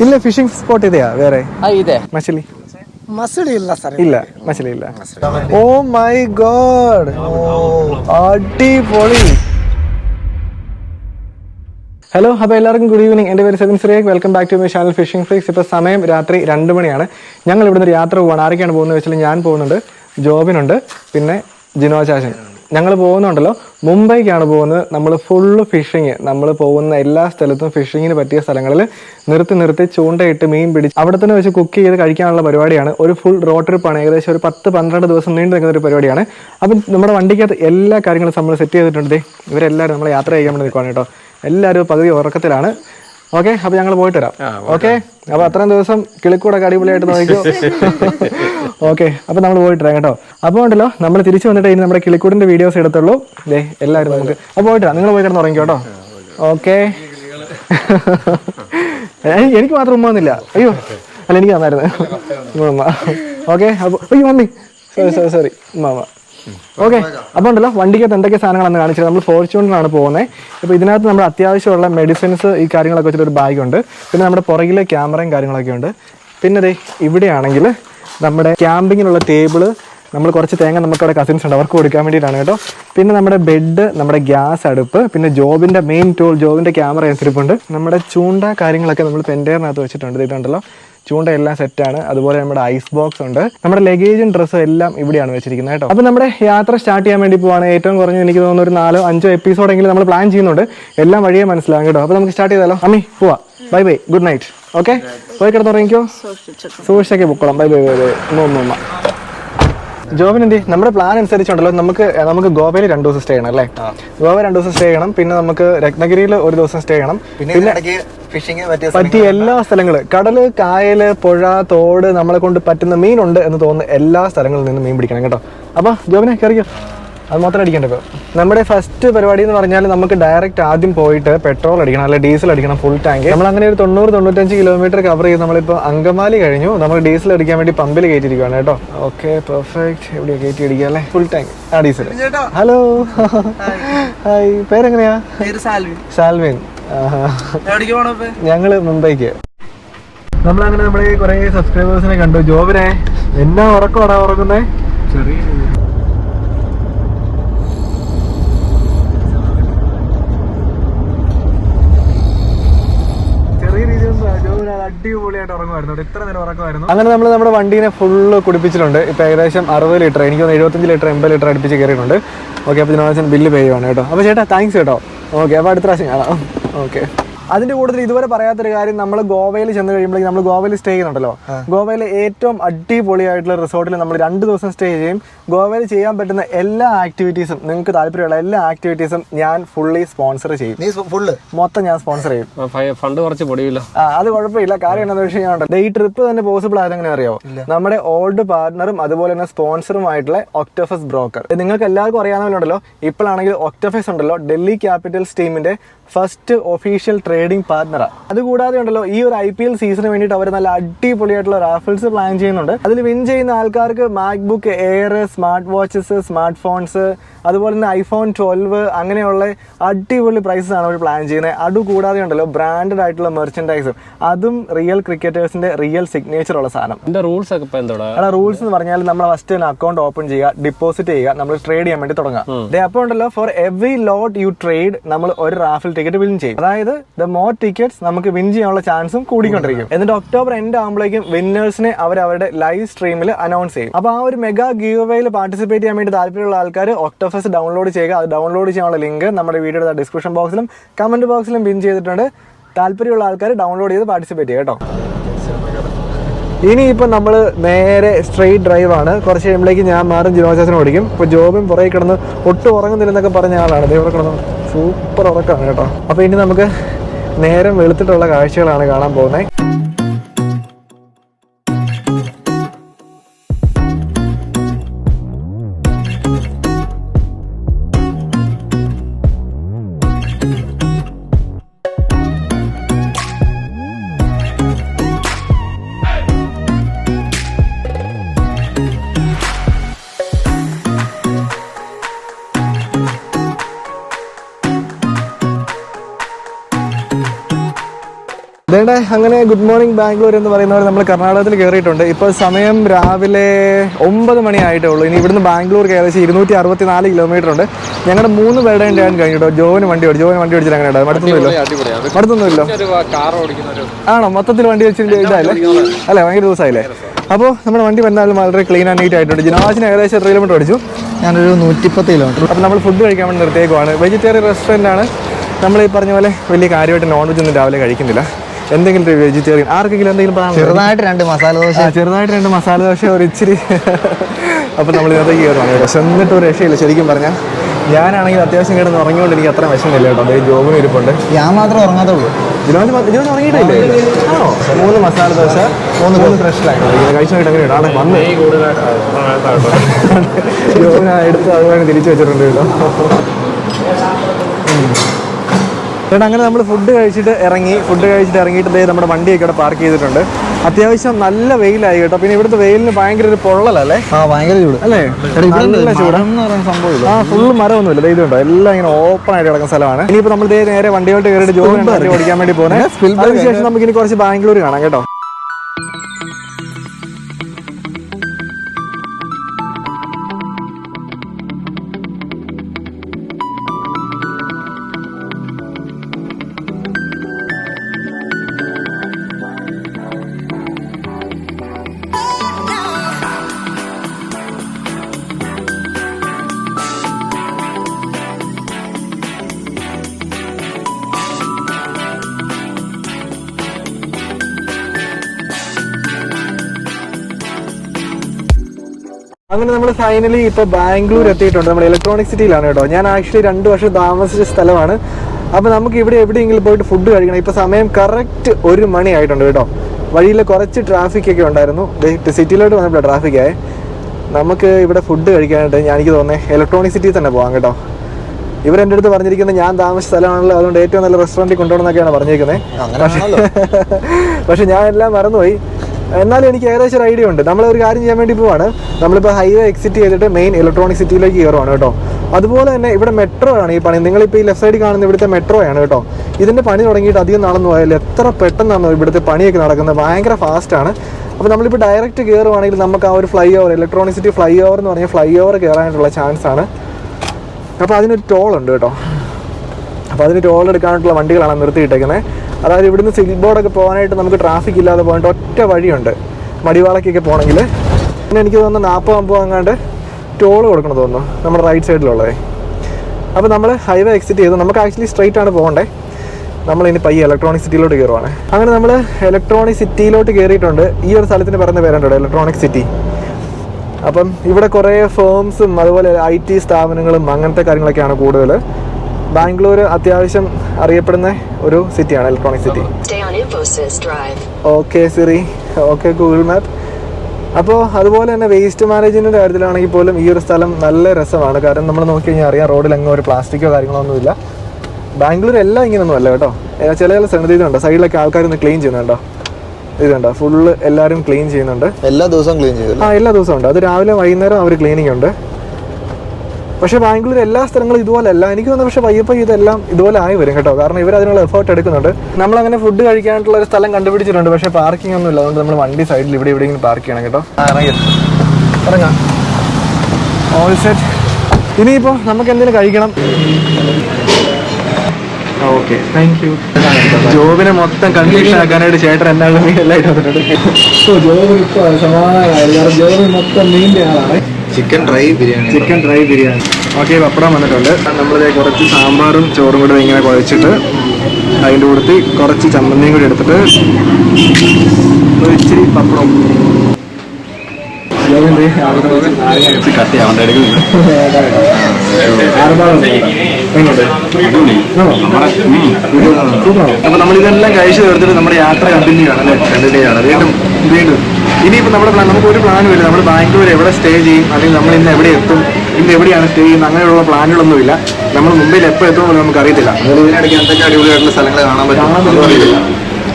ಇಲ್ಲ fishing spot ಇದೆಯಾ ಬೇರೆ ಆ, ಇದೆ ಮಚಲಿ ಮಸಳಿ ಇಲ್ಲ ಸರ್ ಇಲ್ಲ ಮಚಲಿ ಇಲ್ಲ ಓ ಮೈ ಗಾಡ್ അടിപൊളി. ഹലോ അപ്പോൾ എല്ലാവർക്കും ഗുഡ് ഈവനിങ്. എന്റെ പേര് seven Sree welcome back to my channel fishing flicks ഇപ്പോൾ സമയം രാത്രി രണ്ട് മണിയാണ്. ഞങ്ങൾ ഇവിടുന്ന് ഒരു യാത്ര പോവാണ്. ആരൊക്കെയാണ് പോകുന്നത് വെച്ചാൽ ഞാൻ പോകുന്നുണ്ട്. ജോബിനുണ്ട്. പിന്നെ ജിനോ ചാച്ചൻ ഞങ്ങൾ പോകുന്നുണ്ടല്ലോ. മുംബൈക്കാണ് പോകുന്നത്. നമ്മൾ ഫുള്ള് ഫിഷിങ് നമ്മൾ പോകുന്ന എല്ലാ സ്ഥലത്തും ഫിഷിങ്ങിന് പറ്റിയ സ്ഥലങ്ങളിൽ നിർത്തി നിർത്തി ചൂണ്ടയിട്ട് മീൻ പിടിച്ച് അവിടെ തന്നെ വെച്ച് കുക്ക് ചെയ്ത് കഴിക്കാനുള്ള പരിപാടിയാണ്. ഒരു ഫുൾ റോഡ് ട്രിപ്പാണ് ഏകദേശം ഒരു പത്ത് പന്ത്രണ്ട് ദിവസം നീണ്ടു നിൽക്കുന്ന ഒരു പരിപാടിയാണ്. അപ്പം നമ്മുടെ വണ്ടിക്കകത്ത് എല്ലാ കാര്യങ്ങളും നമ്മൾ സെറ്റ് ചെയ്തിട്ടുണ്ട് ഇവരെല്ലാവരും നമ്മൾ യാത്ര ചെയ്യാൻ വേണ്ടി നിൽക്കുവാണ് കേട്ടോ. എല്ലാവരും പകുതി ഉറക്കത്തിലാണ്. ഓക്കെ അപ്പൊ ഞങ്ങൾ പോയിട്ട് വരാം ഓക്കെ അപ്പൊ അത്രയും ദിവസം കിളിക്കൂടൊക്കെ അടിപൊളിയായിട്ട് നോക്കിക്കോ. ഓക്കെ അപ്പൊ നമ്മൾ പോയിട്ട് വരാം കേട്ടോ. അപ്പോൾ ഉണ്ടല്ലോ നമ്മൾ തിരിച്ചു വന്നിട്ട് ഇനി നമ്മുടെ കിളിക്കൂടിന്റെ വീഡിയോസ് എടുത്തുള്ളൂ. ദേ എല്ലാവരും നമുക്ക് അപ്പൊ പോയിട്ട് വരാം നിങ്ങൾ പോയി കിടന്ന് ഉറങ്ങിക്കോ കേട്ടോ. ഓക്കെ. എനിക്ക് മാത്രം ഉമ്മ വന്നില്ല. അയ്യോ അല്ല എനിക്ക് തന്നായിരുന്നു ഉമ്മ ഓക്കെ അപ്പൊ അയ്യോ മമ്മി സോറി സോറി സോറി. ഉമ്മ. ഓക്കെ. അപ്പോൾ ഉണ്ടല്ലോ വണ്ടിക്കകത്ത് എന്തൊക്കെ സാധനങ്ങളാണ് കാണിച്ചത്? നമ്മൾ ഫോർച്യൂണറാണ് പോകുന്നത് അപ്പോൾ ഇതിനകത്ത് നമ്മൾ അത്യാവശ്യമുള്ള മെഡിസിൻസ് ഈ കാര്യങ്ങളൊക്കെ വെച്ചിട്ട് ഒരു ബാഗുണ്ട് പിന്നെ നമ്മുടെ പുറകിലെ ക്യാമറയും കാര്യങ്ങളൊക്കെ ഉണ്ട്. പിന്നെ ദേ ഇവിടെയാണെങ്കിൽ നമ്മുടെ ക്യാമ്പിങ്ങിനുള്ള ടേബിൾ നമ്മൾ കുറച്ച് തേങ്ങ നമുക്ക് അവിടെ കസിൻസ് ഉണ്ട്. അവർക്ക് കൊടുക്കാൻ വേണ്ടിയിട്ടാണ് കേട്ടോ. പിന്നെ നമ്മുടെ ബെഡ് നമ്മുടെ ഗ്യാസ് അടുപ്പ് പിന്നെ ജോബിന്റെ മെയിൻ ടൂൾ ജോബിന്റെ ക്യാമറ അനുസരിപ്പുണ്ട് നമ്മുടെ ചൂണ്ട കാര്യങ്ങളൊക്കെ നമ്മൾ പെന്റേറിനകത്ത് വെച്ചിട്ടുണ്ട്. ഇതുണ്ടല്ലോ ചൂണ്ട എല്ലാം സെറ്റാണ് അതുപോലെ നമ്മുടെ ഐസ് ബോക്സ് ഉണ്ട്. നമ്മുടെ ലഗേജും ഡ്രസ്സും എല്ലാം ഇവിടെയാണ് വെച്ചിരിക്കുന്നത് കേട്ടോ. അപ്പോൾ നമ്മുടെ യാത്ര സ്റ്റാർട്ട് ചെയ്യാൻ വേണ്ടി പോവാണ്. ഏറ്റവും കുറഞ്ഞ എനിക്ക് തോന്നുന്നു ഒരു നാലോ അഞ്ചോ എപ്പിസോഡ് എങ്കിലും നമ്മൾ പ്ലാൻ ചെയ്യുന്നുണ്ട്. എല്ലാം വഴിയെ മനസ്സിലാകും കേട്ടോ. അപ്പോൾ നമുക്ക് സ്റ്റാർട്ട് ചെയ്താലോ? അമ്മി പോവാ. Bye bye good night okay പോയി കിടന്നുറങ്ങിക്കോ സൂക്ഷിച്ചൊക്കെ പൊക്കോളാം. ബൈ ബൈ ബൈ ബൈ ഉമ്മ ജോബിന് എന്തി നമ്മുടെ പ്ലാൻ അനുസരിച്ചുണ്ടല്ലോ. നമുക്ക് നമുക്ക് ഗോവയിൽ രണ്ടു ദിവസം സ്റ്റേ ചെയ്യണം അല്ലേ? ഗോവ രണ്ടു ദിവസം സ്റ്റേ ചെയ്യണം. പിന്നെ നമുക്ക് രത്നഗിരിയിൽ ഒരു ദിവസം സ്റ്റേ ചെയ്യണം. പിന്നെ ഫിഷിംഗ് പറ്റിയ എല്ലാ സ്ഥലങ്ങൾ. കടൽ കായൽ പുഴ തോട് നമ്മളെ കൊണ്ട് പറ്റുന്ന ഉണ്ട് എന്ന് തോന്നുന്ന എല്ലാ സ്ഥലങ്ങളിൽ നിന്നും മീൻ പിടിക്കണം കേട്ടോ. അപ്പൊ ജോബിനെ കയറിയോ അത് മാത്രം അടിക്കണ്ട ഇപ്പൊ. നമ്മുടെ ഫസ്റ്റ് പരിപാടി എന്ന് പറഞ്ഞാൽ നമുക്ക് ഡയറക്റ്റ് ആദ്യം പോയിട്ട് പെട്രോൾ അടിക്കണം അല്ലെങ്കിൽ ഡീസൽ അടിക്കണം ഫുൾ ടാങ്ക് നമ്മൾ അങ്ങനെ ഒരു തൊണ്ണൂറ് തൊണ്ണൂറ്റഞ്ച് കിലോമീറ്റർ കവർ ചെയ്ത് നമ്മളിപ്പോൾ അങ്കമാലി കഴിഞ്ഞു. നമ്മൾ ഡീസൽ അടിക്കാൻ വേണ്ടി പമ്പിൽ കയറ്റിയിരിക്കുകയാണ് കേട്ടോ. ഓക്കെ പെർഫെക്റ്റ് എവിടെയാ കയറ്റി അടിക്കുക അല്ലേ? ഫുൾ ടാങ്ക് ആ ഡീസൽ ഹലോ ഹായ് പേരെങ്ങനെയാ? സാൽവിൻ. സാൽവി സാൽവിൻ. ഞങ്ങൾ മുംബൈക്ക്. നമ്മളങ്ങനെ നമ്മുടെ കുറെ സബ്സ്ക്രൈബേഴ്സിനെ കണ്ടു. ജോബിനെ എന്നാ ഉറക്കമാടാ ഉറങ്ങുന്നേ? ചെറിയ ചെറിയ രീതിയിൽ ജോബിന് അടിപൊളിയായിട്ട് ഉറങ്ങുമായിരുന്നു ഇത്ര നേരം ഉറക്കമായിരുന്നു. അങ്ങനെ നമ്മൾ നമ്മുടെ വണ്ടീനെ ഫുള്ള് കുടിപ്പിച്ചിട്ടുണ്ട്. ഇപ്പൊ ഏകദേശം അറുപത് ലിറ്റർ എനിക്ക് തോന്നുന്നു എഴുപത്തഞ്ച് ലിറ്റർ എൺപത് ലിറ്റർ അടുപ്പിച്ച് കയറിയിട്ടുണ്ട്. ഓക്കെ അപ്പോൾ ജനവാസൻ ബില്ല് പേ ചെയ്യുവാണ് കേട്ടോ. അപ്പോൾ ചേട്ടാ താങ്ക്സ് കേട്ടോ. ഓക്കെ അപ്പോൾ അടുത്ത പ്രാവശ്യം കാണാം. ഓക്കെ അതിന്റെ കൂടുതൽ ഇതുവരെ പറയാത്തൊരു കാര്യം നമ്മൾ ഗോവയിൽ ചെന്ന് കഴിയുമ്പോഴേക്കും നമ്മൾ ഗോവയിൽ സ്റ്റേ ചെയ്യുന്നുണ്ടല്ലോ. ഗോവയിലെ ഏറ്റവും അടിപൊളിയായിട്ടുള്ള റിസോർട്ടിൽ നമ്മൾ രണ്ട് ദിവസം സ്റ്റേ ചെയ്യും. ഗോവയിൽ ചെയ്യാൻ പറ്റുന്ന എല്ലാ ആക്ടിവിറ്റീസും നിങ്ങൾക്ക് താല്പര്യമുള്ള എല്ലാ ആക്ടിവിറ്റീസും ഞാൻ ഫുള്ളി സ്പോൺസർ ചെയ്യും. ഫുള്ള് മൊത്തം ഞാൻ സ്പോൺസർ ചെയ്യും. ഫണ്ട് കുറച്ച് പൊടിയില്ല. അത് കുഴപ്പമില്ല. കാര്യം എന്താണെന്ന് വെച്ച് കഴിഞ്ഞാൽ ഈ ട്രിപ്പ് തന്നെ പോസിബിൾ ആയത് എങ്ങനെ അറിയാമോ നമ്മുടെ ഓൾഡ് പാർട്ണറും അതുപോലെ തന്നെ സ്പോൺസറുമായിട്ടുള്ള ഒക്ടോഫസ് ബ്രോക്കർ നിങ്ങൾക്ക് എല്ലാവർക്കും അറിയാവുന്നവരുണ്ടല്ലോ. ഇപ്പോഴാണെങ്കിൽ ഒക്ടോഫസ് ഉണ്ടല്ലോ ഡൽഹി ക്യാപിറ്റൽസ് ടീമിന്റെ ഫസ്റ്റ് ഒഫീഷ്യൽ ട്രേഡിംഗ് പാർട്ണറാണ് അതുകൂടാതെ ഉണ്ടല്ലോ ഈ ഒരു ഐ പി എൽ സീസണിന് വേണ്ടിയിട്ട് അവർ നല്ല അടിപൊളിയായിട്ടുള്ള റാഫിൾസ് പ്ലാൻ ചെയ്യുന്നുണ്ട്. അതിൽ വിൻ ചെയ്യുന്ന ആൾക്കാർക്ക് MacBook air smart watches smart phones അതുപോലെ തന്നെ ഐഫോൺ ട്വൽവ് അങ്ങനെയുള്ള അടിപൊളി പ്രൈസസ് ആണ് അവർ പ്ലാൻ ചെയ്യുന്നത്. അതുകൂടാതെ ഉണ്ടല്ലോ ബ്രാൻഡഡ് ആയിട്ടുള്ള മെർച്ചൻഡൈസും അതും റിയൽ ക്രിക്കറ്റേഴ്സിന്റെ റിയൽ സിഗ്നേച്ചർ ഉള്ള സാധനം. എന്റെ റൂൾസ് ഒക്കെ അവിടെ റൂൾസ് എന്ന് പറഞ്ഞാൽ നമ്മൾ ഫസ്റ്റ് തന്നെ അക്കൗണ്ട് ഓപ്പൺ ചെയ്യുക ഡിപ്പോസിറ്റ് ചെയ്യുക നമ്മൾ ട്രേഡ് ചെയ്യാൻ വേണ്ടി തുടങ്ങാം അപ്പോൾ ഉണ്ടല്ലോ for every lot you trade നമ്മൾ ഒരു റാഫിൽ ടിക്കറ്റ് വിൻ ചെയ്യും. അതായത് ദ മോർ ടിക്കറ്റ്സ് നമുക്ക് വിൻ ചെയ്യാനുള്ള ചാൻസും കൂടിക്കൊണ്ടിരിക്കും. എന്നിട്ട് ഒക്ടോബർ എൻഡ് ആകുമ്പോഴേക്കും വിന്നേഴ്സിനെ അവർ അവരുടെ ലൈവ് സ്ട്രീമിൽ അനൗൺസ് ചെയ്യും. അപ്പോൾ ആ ഒരു മെഗാ ഗീവ് വേയിൽ പാർട്ടിസിപ്പേറ്റ് ചെയ്യാൻ വേണ്ടി താല്പര്യമുള്ള ആൾക്കാർ ഒക്ടോഫസ് ഡൗൺലോഡ് ചെയ്യുക. അത് ഡൗൺലോഡ് ചെയ്യാനുള്ള ലിങ്ക് നമ്മുടെ വീഡിയോയുടെ ഡിസ്ക്രിപ്ഷൻ ബോക്സിലും കമന്റ് ബോക്സിലും വിൻ ചെയ്തിട്ടുണ്ട്. താല്പര്യമുള്ള ആൾക്കാർ ഡൗൺലോഡ് ചെയ്ത് പാർട്ടിസിപ്പേറ്റ് ചെയ്യുക കേട്ടോ. ഇനിയിപ്പോൾ നമ്മൾ നേരെ സ്ട്രെയിറ്റ് ഡ്രൈവ് ആണ്. കുറച്ച് കഴിയുമ്പോഴേക്ക് ഞാൻ മാറും ജിനോചാസിനെ ഓടിക്കും. ഇപ്പൊ ജോബും പുറകെ കിടന്ന് ഒട്ടും ഉറങ്ങുന്നില്ലെന്നൊക്കെ പറഞ്ഞ ആളാണ്. ദൈവം കിടന്ന് സൂപ്പർ ഉറക്കമാണ് കേട്ടോ. അപ്പോൾ ഇനി നമുക്ക് നേരം വെളുത്തിട്ടുള്ള കാഴ്ചകളാണ് കാണാൻ പോകുന്നത്. ഗുഡ് മോർണിംഗ് ബാംഗ്ലൂർ എന്ന് പറയുന്നവർ നമ്മൾ കർണാടകത്തിൽ കയറിയിട്ടുണ്ട് ഇപ്പോൾ സമയം രാവിലെ ഒമ്പത് മണി ആയിട്ടേ ഉള്ളൂ. ഇനി ഇവിടുന്ന് ബാംഗ്ലൂർ ഏകദേശം ഇരുന്നൂറ്റി അറുപത്തി നാല് കിലോമീറ്റർ ഉണ്ട്. ഞങ്ങളുടെ മൂന്ന് പേരുടെ ഞാൻ കഴിഞ്ഞിട്ടോ ജോവിന് വണ്ടി ഓടിച്ചു ജോവിന് വണ്ടി ഓടിച്ചിട്ട് അങ്ങനെ ഉണ്ടാവും അടുത്തൊന്നുമില്ലോ. ആണോ? മൊത്തത്തിൽ വണ്ടി വെച്ചിട്ട് ഇതായില്ലേ? അല്ലേ? ഭയങ്കര ദിവസമായില്ലേ അപ്പോൾ നമ്മുടെ വണ്ടി വന്നാലും വളരെ ക്ലീൻ ആൻഡ് നീറ്റ് ആയിട്ടുണ്ട്. ജിനാസിന് ഏകദേശം എത്ര കിലോമീറ്റർ ഓടിച്ചു? ഞാനൊരു നൂറ്റിപ്പത്ത് കിലോമീറ്റർ അപ്പോൾ നമ്മൾ ഫുഡ് കഴിക്കാൻ വേണ്ടി നിർത്തിയേക്കുവാണ്. വെജിറ്റേറിയൻ റെസ്റ്റോറന്റ് ആണ്. നമ്മൾ ഈ പറഞ്ഞ പോലെ വലിയ കാര്യമായിട്ട് നോൺ വെജ് ഒന്നും രാവിലെ കഴിക്കുന്നില്ല. എന്തെങ്കിലും വെജിറ്റേറിയൻ ആർക്കെങ്കിലും എന്തെങ്കിലും പറയാം ചെറുതായിട്ട് രണ്ട് മസാല ദോശ. ചെറുതായിട്ട് രണ്ട് മസാല ദോശ ഒരു ഇച്ചിരി. അപ്പോൾ നമ്മൾ ഇതിനകത്തേക്ക് കയറുവാണ് എന്നിട്ട് ഒരു രക്ഷയില്ല ശരിക്കും പറഞ്ഞാൽ ഞാനാണെങ്കിൽ അത്യാവശ്യം കിടന്ന് ഉറങ്ങിക്കൊണ്ട് എനിക്ക് അത്ര വിഷമില്ല കേട്ടോ. അതായത് ജോബിന് ഇരിപ്പുണ്ട്. ഞാൻ മാത്രമേ ഉറങ്ങാതെ ഉള്ളൂ ജിനോജ് മ- ജിനോജ് ഉറങ്ങിയിട്ടില്ലേ? ആണോ? മൂന്ന് മസാല ദോശ മൂന്ന് മൂന്ന് ഫ്രഷ് ഇങ്ങനെ കഴിച്ചു നോക്കിയിട്ട് എങ്ങനെയാണ് ആണ് വന്ന്. ജോബിന് എടുത്ത് അതുപോലെ തിരിച്ചു വെച്ചിട്ടുണ്ട് കേട്ടോ. ചേട്ടാ അങ്ങനെ നമ്മൾ ഫുഡ് കഴിച്ചിട്ട് ഇറങ്ങി ഫുഡ് കഴിച്ചിട്ട് ഇറങ്ങിയിട്ട് നമ്മുടെ വണ്ടിയൊക്കെ ഇവിടെ പാർക്ക് ചെയ്തിട്ടുണ്ട്. അത്യാവശ്യം നല്ല വെയിലായി കേട്ടോ. പിന്നെ ഇവിടുത്തെ വെയിലിന് ഭയങ്കര ഒരു പൊള്ളലല്ലേ? ആ ഭയങ്കര ചൂട്. അല്ലേ? നല്ല ചൂടാണ് സംഭവം ആ ഫുള്ള് മരമൊന്നുമില്ല. ദേ ഇതുണ്ടോ? എല്ലാം ഇങ്ങനെ ഓപ്പൺ ആയിട്ട് കിടക്കുന്ന സ്ഥലമാണ്. ഇനിയിപ്പോ നമ്മൾ നേരെ വണ്ടിയോട്ട് കയറിയിട്ട് ജോലി ഓടിക്കാൻ വേണ്ടി പോകുന്നത് അതിനുശേഷം നമുക്ക് ഇനി കുറച്ച് ബാംഗ്ലൂർ കാണാം കേട്ടോ. അങ്ങനെ നമ്മൾ ഫൈനലി ഇപ്പൊ ബാംഗ്ലൂർ എത്തിയിട്ടുണ്ട്. നമ്മൾ ഇലക്ട്രോണിക് സിറ്റിയിലാണ് കേട്ടോ. ഞാൻ ആക്ച്വലി രണ്ട് വർഷം താമസിച്ച സ്ഥലമാണ്. അപ്പൊ നമുക്ക് ഇവിടെ എവിടെയെങ്കിലും പോയിട്ട് ഫുഡ് കഴിക്കണം. ഇപ്പൊ സമയം കറക്റ്റ് ഒരു മണി ആയിട്ടുണ്ട് കേട്ടോ. വഴിയിൽ കുറച്ച് ട്രാഫിക് ഒക്കെ ഉണ്ടായിരുന്നു. സിറ്റിയിലോട്ട് വന്നപ്പോൾ ട്രാഫിക് ആയി. നമുക്ക് ഇവിടെ ഫുഡ് കഴിക്കാനായിട്ട് ഞാൻ എനിക്ക് തോന്നുന്നത് ഇലക്ട്രോണിക് സിറ്റിയിൽ തന്നെ പോകാം കേട്ടോ. ഇവർ എന്റെ അടുത്ത് പറഞ്ഞിരിക്കുന്നത് ഞാൻ താമസിച്ച സ്ഥലമാണല്ലോ. അതുകൊണ്ട് ഏറ്റവും നല്ല റെസ്റ്റോറന്റിൽ കൊണ്ടുപോകണമെന്നൊക്കെയാണ് പറഞ്ഞിരിക്കുന്നത്. പക്ഷെ ഞാൻ എല്ലാം മറന്നുപോയി. എന്നാലും എനിക്ക് ഏകദേശം ഒരു ഐഡിയ ഉണ്ട്. നമ്മൾ ഒരു കാര്യം ചെയ്യാൻ വേണ്ടി പോവാണ്. നമ്മളിപ്പോൾ ഹൈവേ എക്സിറ്റ് ചെയ്തിട്ട് മെയിൻ ഇലക്ട്രോണിക് സിറ്റിയിലേക്ക് കയറുവാണ് കേട്ടോ. അതുപോലെ തന്നെ ഇവിടെ മെട്രോ ആണ് ഈ പണി. നിങ്ങളിപ്പോൾ ഈ ലെഫ്റ്റ് സൈഡിൽ കാണുന്ന ഇവിടുത്തെ മെട്രോ ആണ് കേട്ടോ. ഇതിന്റെ പണി തുടങ്ങിയിട്ട് അധികം നാളൊന്നും ആയാലും എത്ര പെട്ടെന്നാണ് ഇവിടുത്തെ പണിയൊക്കെ നടക്കുന്നത്. ഭയങ്കര ഫാസ്റ്റാണ് അപ്പോൾ നമ്മളിപ്പോൾ ഡയറക്റ്റ് കയറുവാണെങ്കിൽ നമുക്ക് ആ ഒരു flyover electronic city flyover എന്ന് പറഞ്ഞാൽ ഫ്ലൈ ഓവർ കയറാനായിട്ടുള്ള ചാൻസ് ആണ്. അപ്പോൾ അതിനൊരു ടോൾ ഉണ്ട് കേട്ടോ. അപ്പോൾ അതിന് ടോൾ എടുക്കാനായിട്ടുള്ള വണ്ടികളാണ് നിർത്തിയിട്ടേക്കുന്നത് അതായത് ഇവിടുന്ന് സിൽ ബോർഡൊക്കെ പോകാനായിട്ട് നമുക്ക് ട്രാഫിക് ഇല്ലാതെ പോകേണ്ട ഒറ്റ വഴിയുണ്ട്. മടിവാളക്കൊക്കെ പോകണമെങ്കിൽ പിന്നെ എനിക്ക് തോന്നുന്നു നാൽപ്പത് അമ്പത് അങ്ങാണ്ട് ടോൾ കൊടുക്കണം തോന്നുന്നു നമ്മുടെ റൈറ്റ് സൈഡിലുള്ളത് അപ്പോൾ നമ്മൾ ഹൈവേ എക്സിറ്റ് ചെയ്തു. നമുക്ക് ആക്ച്വലി സ്ട്രൈറ്റ് ആണ് പോകണ്ടേ. നമ്മൾ ഇനി പയ്യെ ഇലക്ട്രോണിക് സിറ്റിയിലോട്ട് കയറുവാണ്. അങ്ങനെ നമ്മൾ ഇലക്ട്രോണിക് സിറ്റിയിലോട്ട് കയറിയിട്ടുണ്ട്. ഈ ഒരു സ്ഥലത്തിന് പറയുന്ന പേരുണ്ടോ ഇലക്ട്രോണിക് സിറ്റി അപ്പം ഇവിടെ കുറേ ഫേംസും അതുപോലെ ഐ ടി സ്ഥാപനങ്ങളും അങ്ങനത്തെ കാര്യങ്ങളൊക്കെയാണ് കൂടുതൽ ബാംഗ്ലൂർ അത്യാവശ്യം അറിയപ്പെടുന്ന ഒരു സിറ്റിയാണ് electronic city okay Siri okay Google map അപ്പോൾ അതുപോലെ തന്നെ വേസ്റ്റ് മാനേജ്മെന്റിന്റെ കാര്യത്തിലാണെങ്കിൽ പോലും ഈ ഒരു സ്ഥലം നല്ല രസമാണ്. കാരണം നമ്മൾ നോക്കി കഴിഞ്ഞാൽ അറിയാം റോഡിൽ അങ്ങ് ഒരു പ്ലാസ്റ്റിക്കോ കാര്യങ്ങളോ ഒന്നുമില്ല ബാംഗ്ലൂർ എല്ലാം ഇങ്ങനെയൊന്നും അല്ല കേട്ടോ. ചില ചില സ്ഥലത്ത് ഇതുണ്ട് സൈഡിലൊക്കെ ആൾക്കാർ ഇന്ന് ക്ലീൻ ചെയ്യുന്നുണ്ടോ ഇതുണ്ടോ ഫുള്ള് എല്ലാവരും ക്ലീൻ ചെയ്യുന്നുണ്ട്. എല്ലാ ദിവസവും ക്ലീൻ ചെയ്യുന്നു ആ എല്ലാ ദിവസവും ഉണ്ട്. അത് രാവിലെ വൈകുന്നേരം അവർ ക്ലീനിങ് ഉണ്ട്. പക്ഷേ ബാംഗ്ലൂർ എല്ലാ സ്ഥലങ്ങളും ഇതുപോലെ അല്ല എനിക്ക് തോന്നുന്നു പക്ഷേ പയ്യപ്പ ഇതെല്ലാം ഇതുപോലെ ആയി വരും കേട്ടോ. കാരണം ഇവർ അതിനുള്ള എഫേർട്ട് എടുക്കുന്നുണ്ട്. നമ്മൾ അങ്ങനെ ഫുഡ് കഴിക്കാനായിട്ടുള്ള ഒരു സ്ഥലം കണ്ടുപിടിച്ചിട്ടുണ്ട്. പക്ഷേ പാർക്കിംഗ് ഒന്നും ഇല്ല. അതുകൊണ്ട് നമ്മൾ വണ്ടി സൈഡിൽ ഇവിടെ എവിടെയെങ്കിലും പാർക്ക് ചെയ്യണം കേട്ടോ. ഓൾ സെറ്റ് ഇനിയിപ്പോൾ നമുക്ക് എന്തെങ്കിലും കഴിക്കണം? ഓക്കെ. താങ്ക് യു ജോബിനെ മൊത്തം കൺഫ്യൂഷൻ ആക്കാനായിട്ട് ചേട്ടൻ എന്നാണ് ഓ ജോബ് ഇപ്പോൾ സമാധാനം. ജോബ് മൊത്തം മീന്റെ ആളാണ് chicken dry biryani. Chicken dry biryani. Okay പപ്പടം വന്നിട്ടുണ്ട്. നമ്മളിത് കുറച്ച് സാമ്പാറും ചോറും കൂടെ ഇങ്ങനെ കുഴച്ചിട്ട് അതിന്റെ കൂടത്ത് കുറച്ച് ചമ്മന്തിയും കൂടി എടുത്തിട്ട് ഇച്ചിരി പപ്പടം അപ്പൊ നമ്മളിതെല്ലാം കഴിച്ചു തീർത്തിട്ട് നമ്മുടെ യാത്ര കണ്ടിന്യൂ ആണ് അല്ലെ? കണ്ടിന്യൂ ആണ്. വീണ്ടും വീണ്ടും. ഇനിയിപ്പോ നമ്മുടെ പ്ലാൻ നമുക്ക് ഒരു പ്ലാനും ഇല്ല നമ്മൾ ബാംഗ്ലൂർ എവിടെ സ്റ്റേ ചെയ്യും? അല്ലെങ്കിൽ നമ്മൾ ഇന്ന് എവിടെ എത്തും? ഇന്ന് എവിടെയാണ് സ്റ്റേ ചെയ്യുന്നത്? അങ്ങനെയുള്ള പ്ലാനുകളൊന്നും ഇല്ല നമ്മൾ മുംബൈയിൽ എപ്പോൾ എത്തുമെന്ന് നമുക്ക് അറിയത്തില്ല ഇതിനിടയ്ക്ക് എന്തൊക്കെ അടിപൊളിയായിട്ടുള്ള സ്ഥലങ്ങൾ കാണാൻ പറ്റും? അറിയില്ല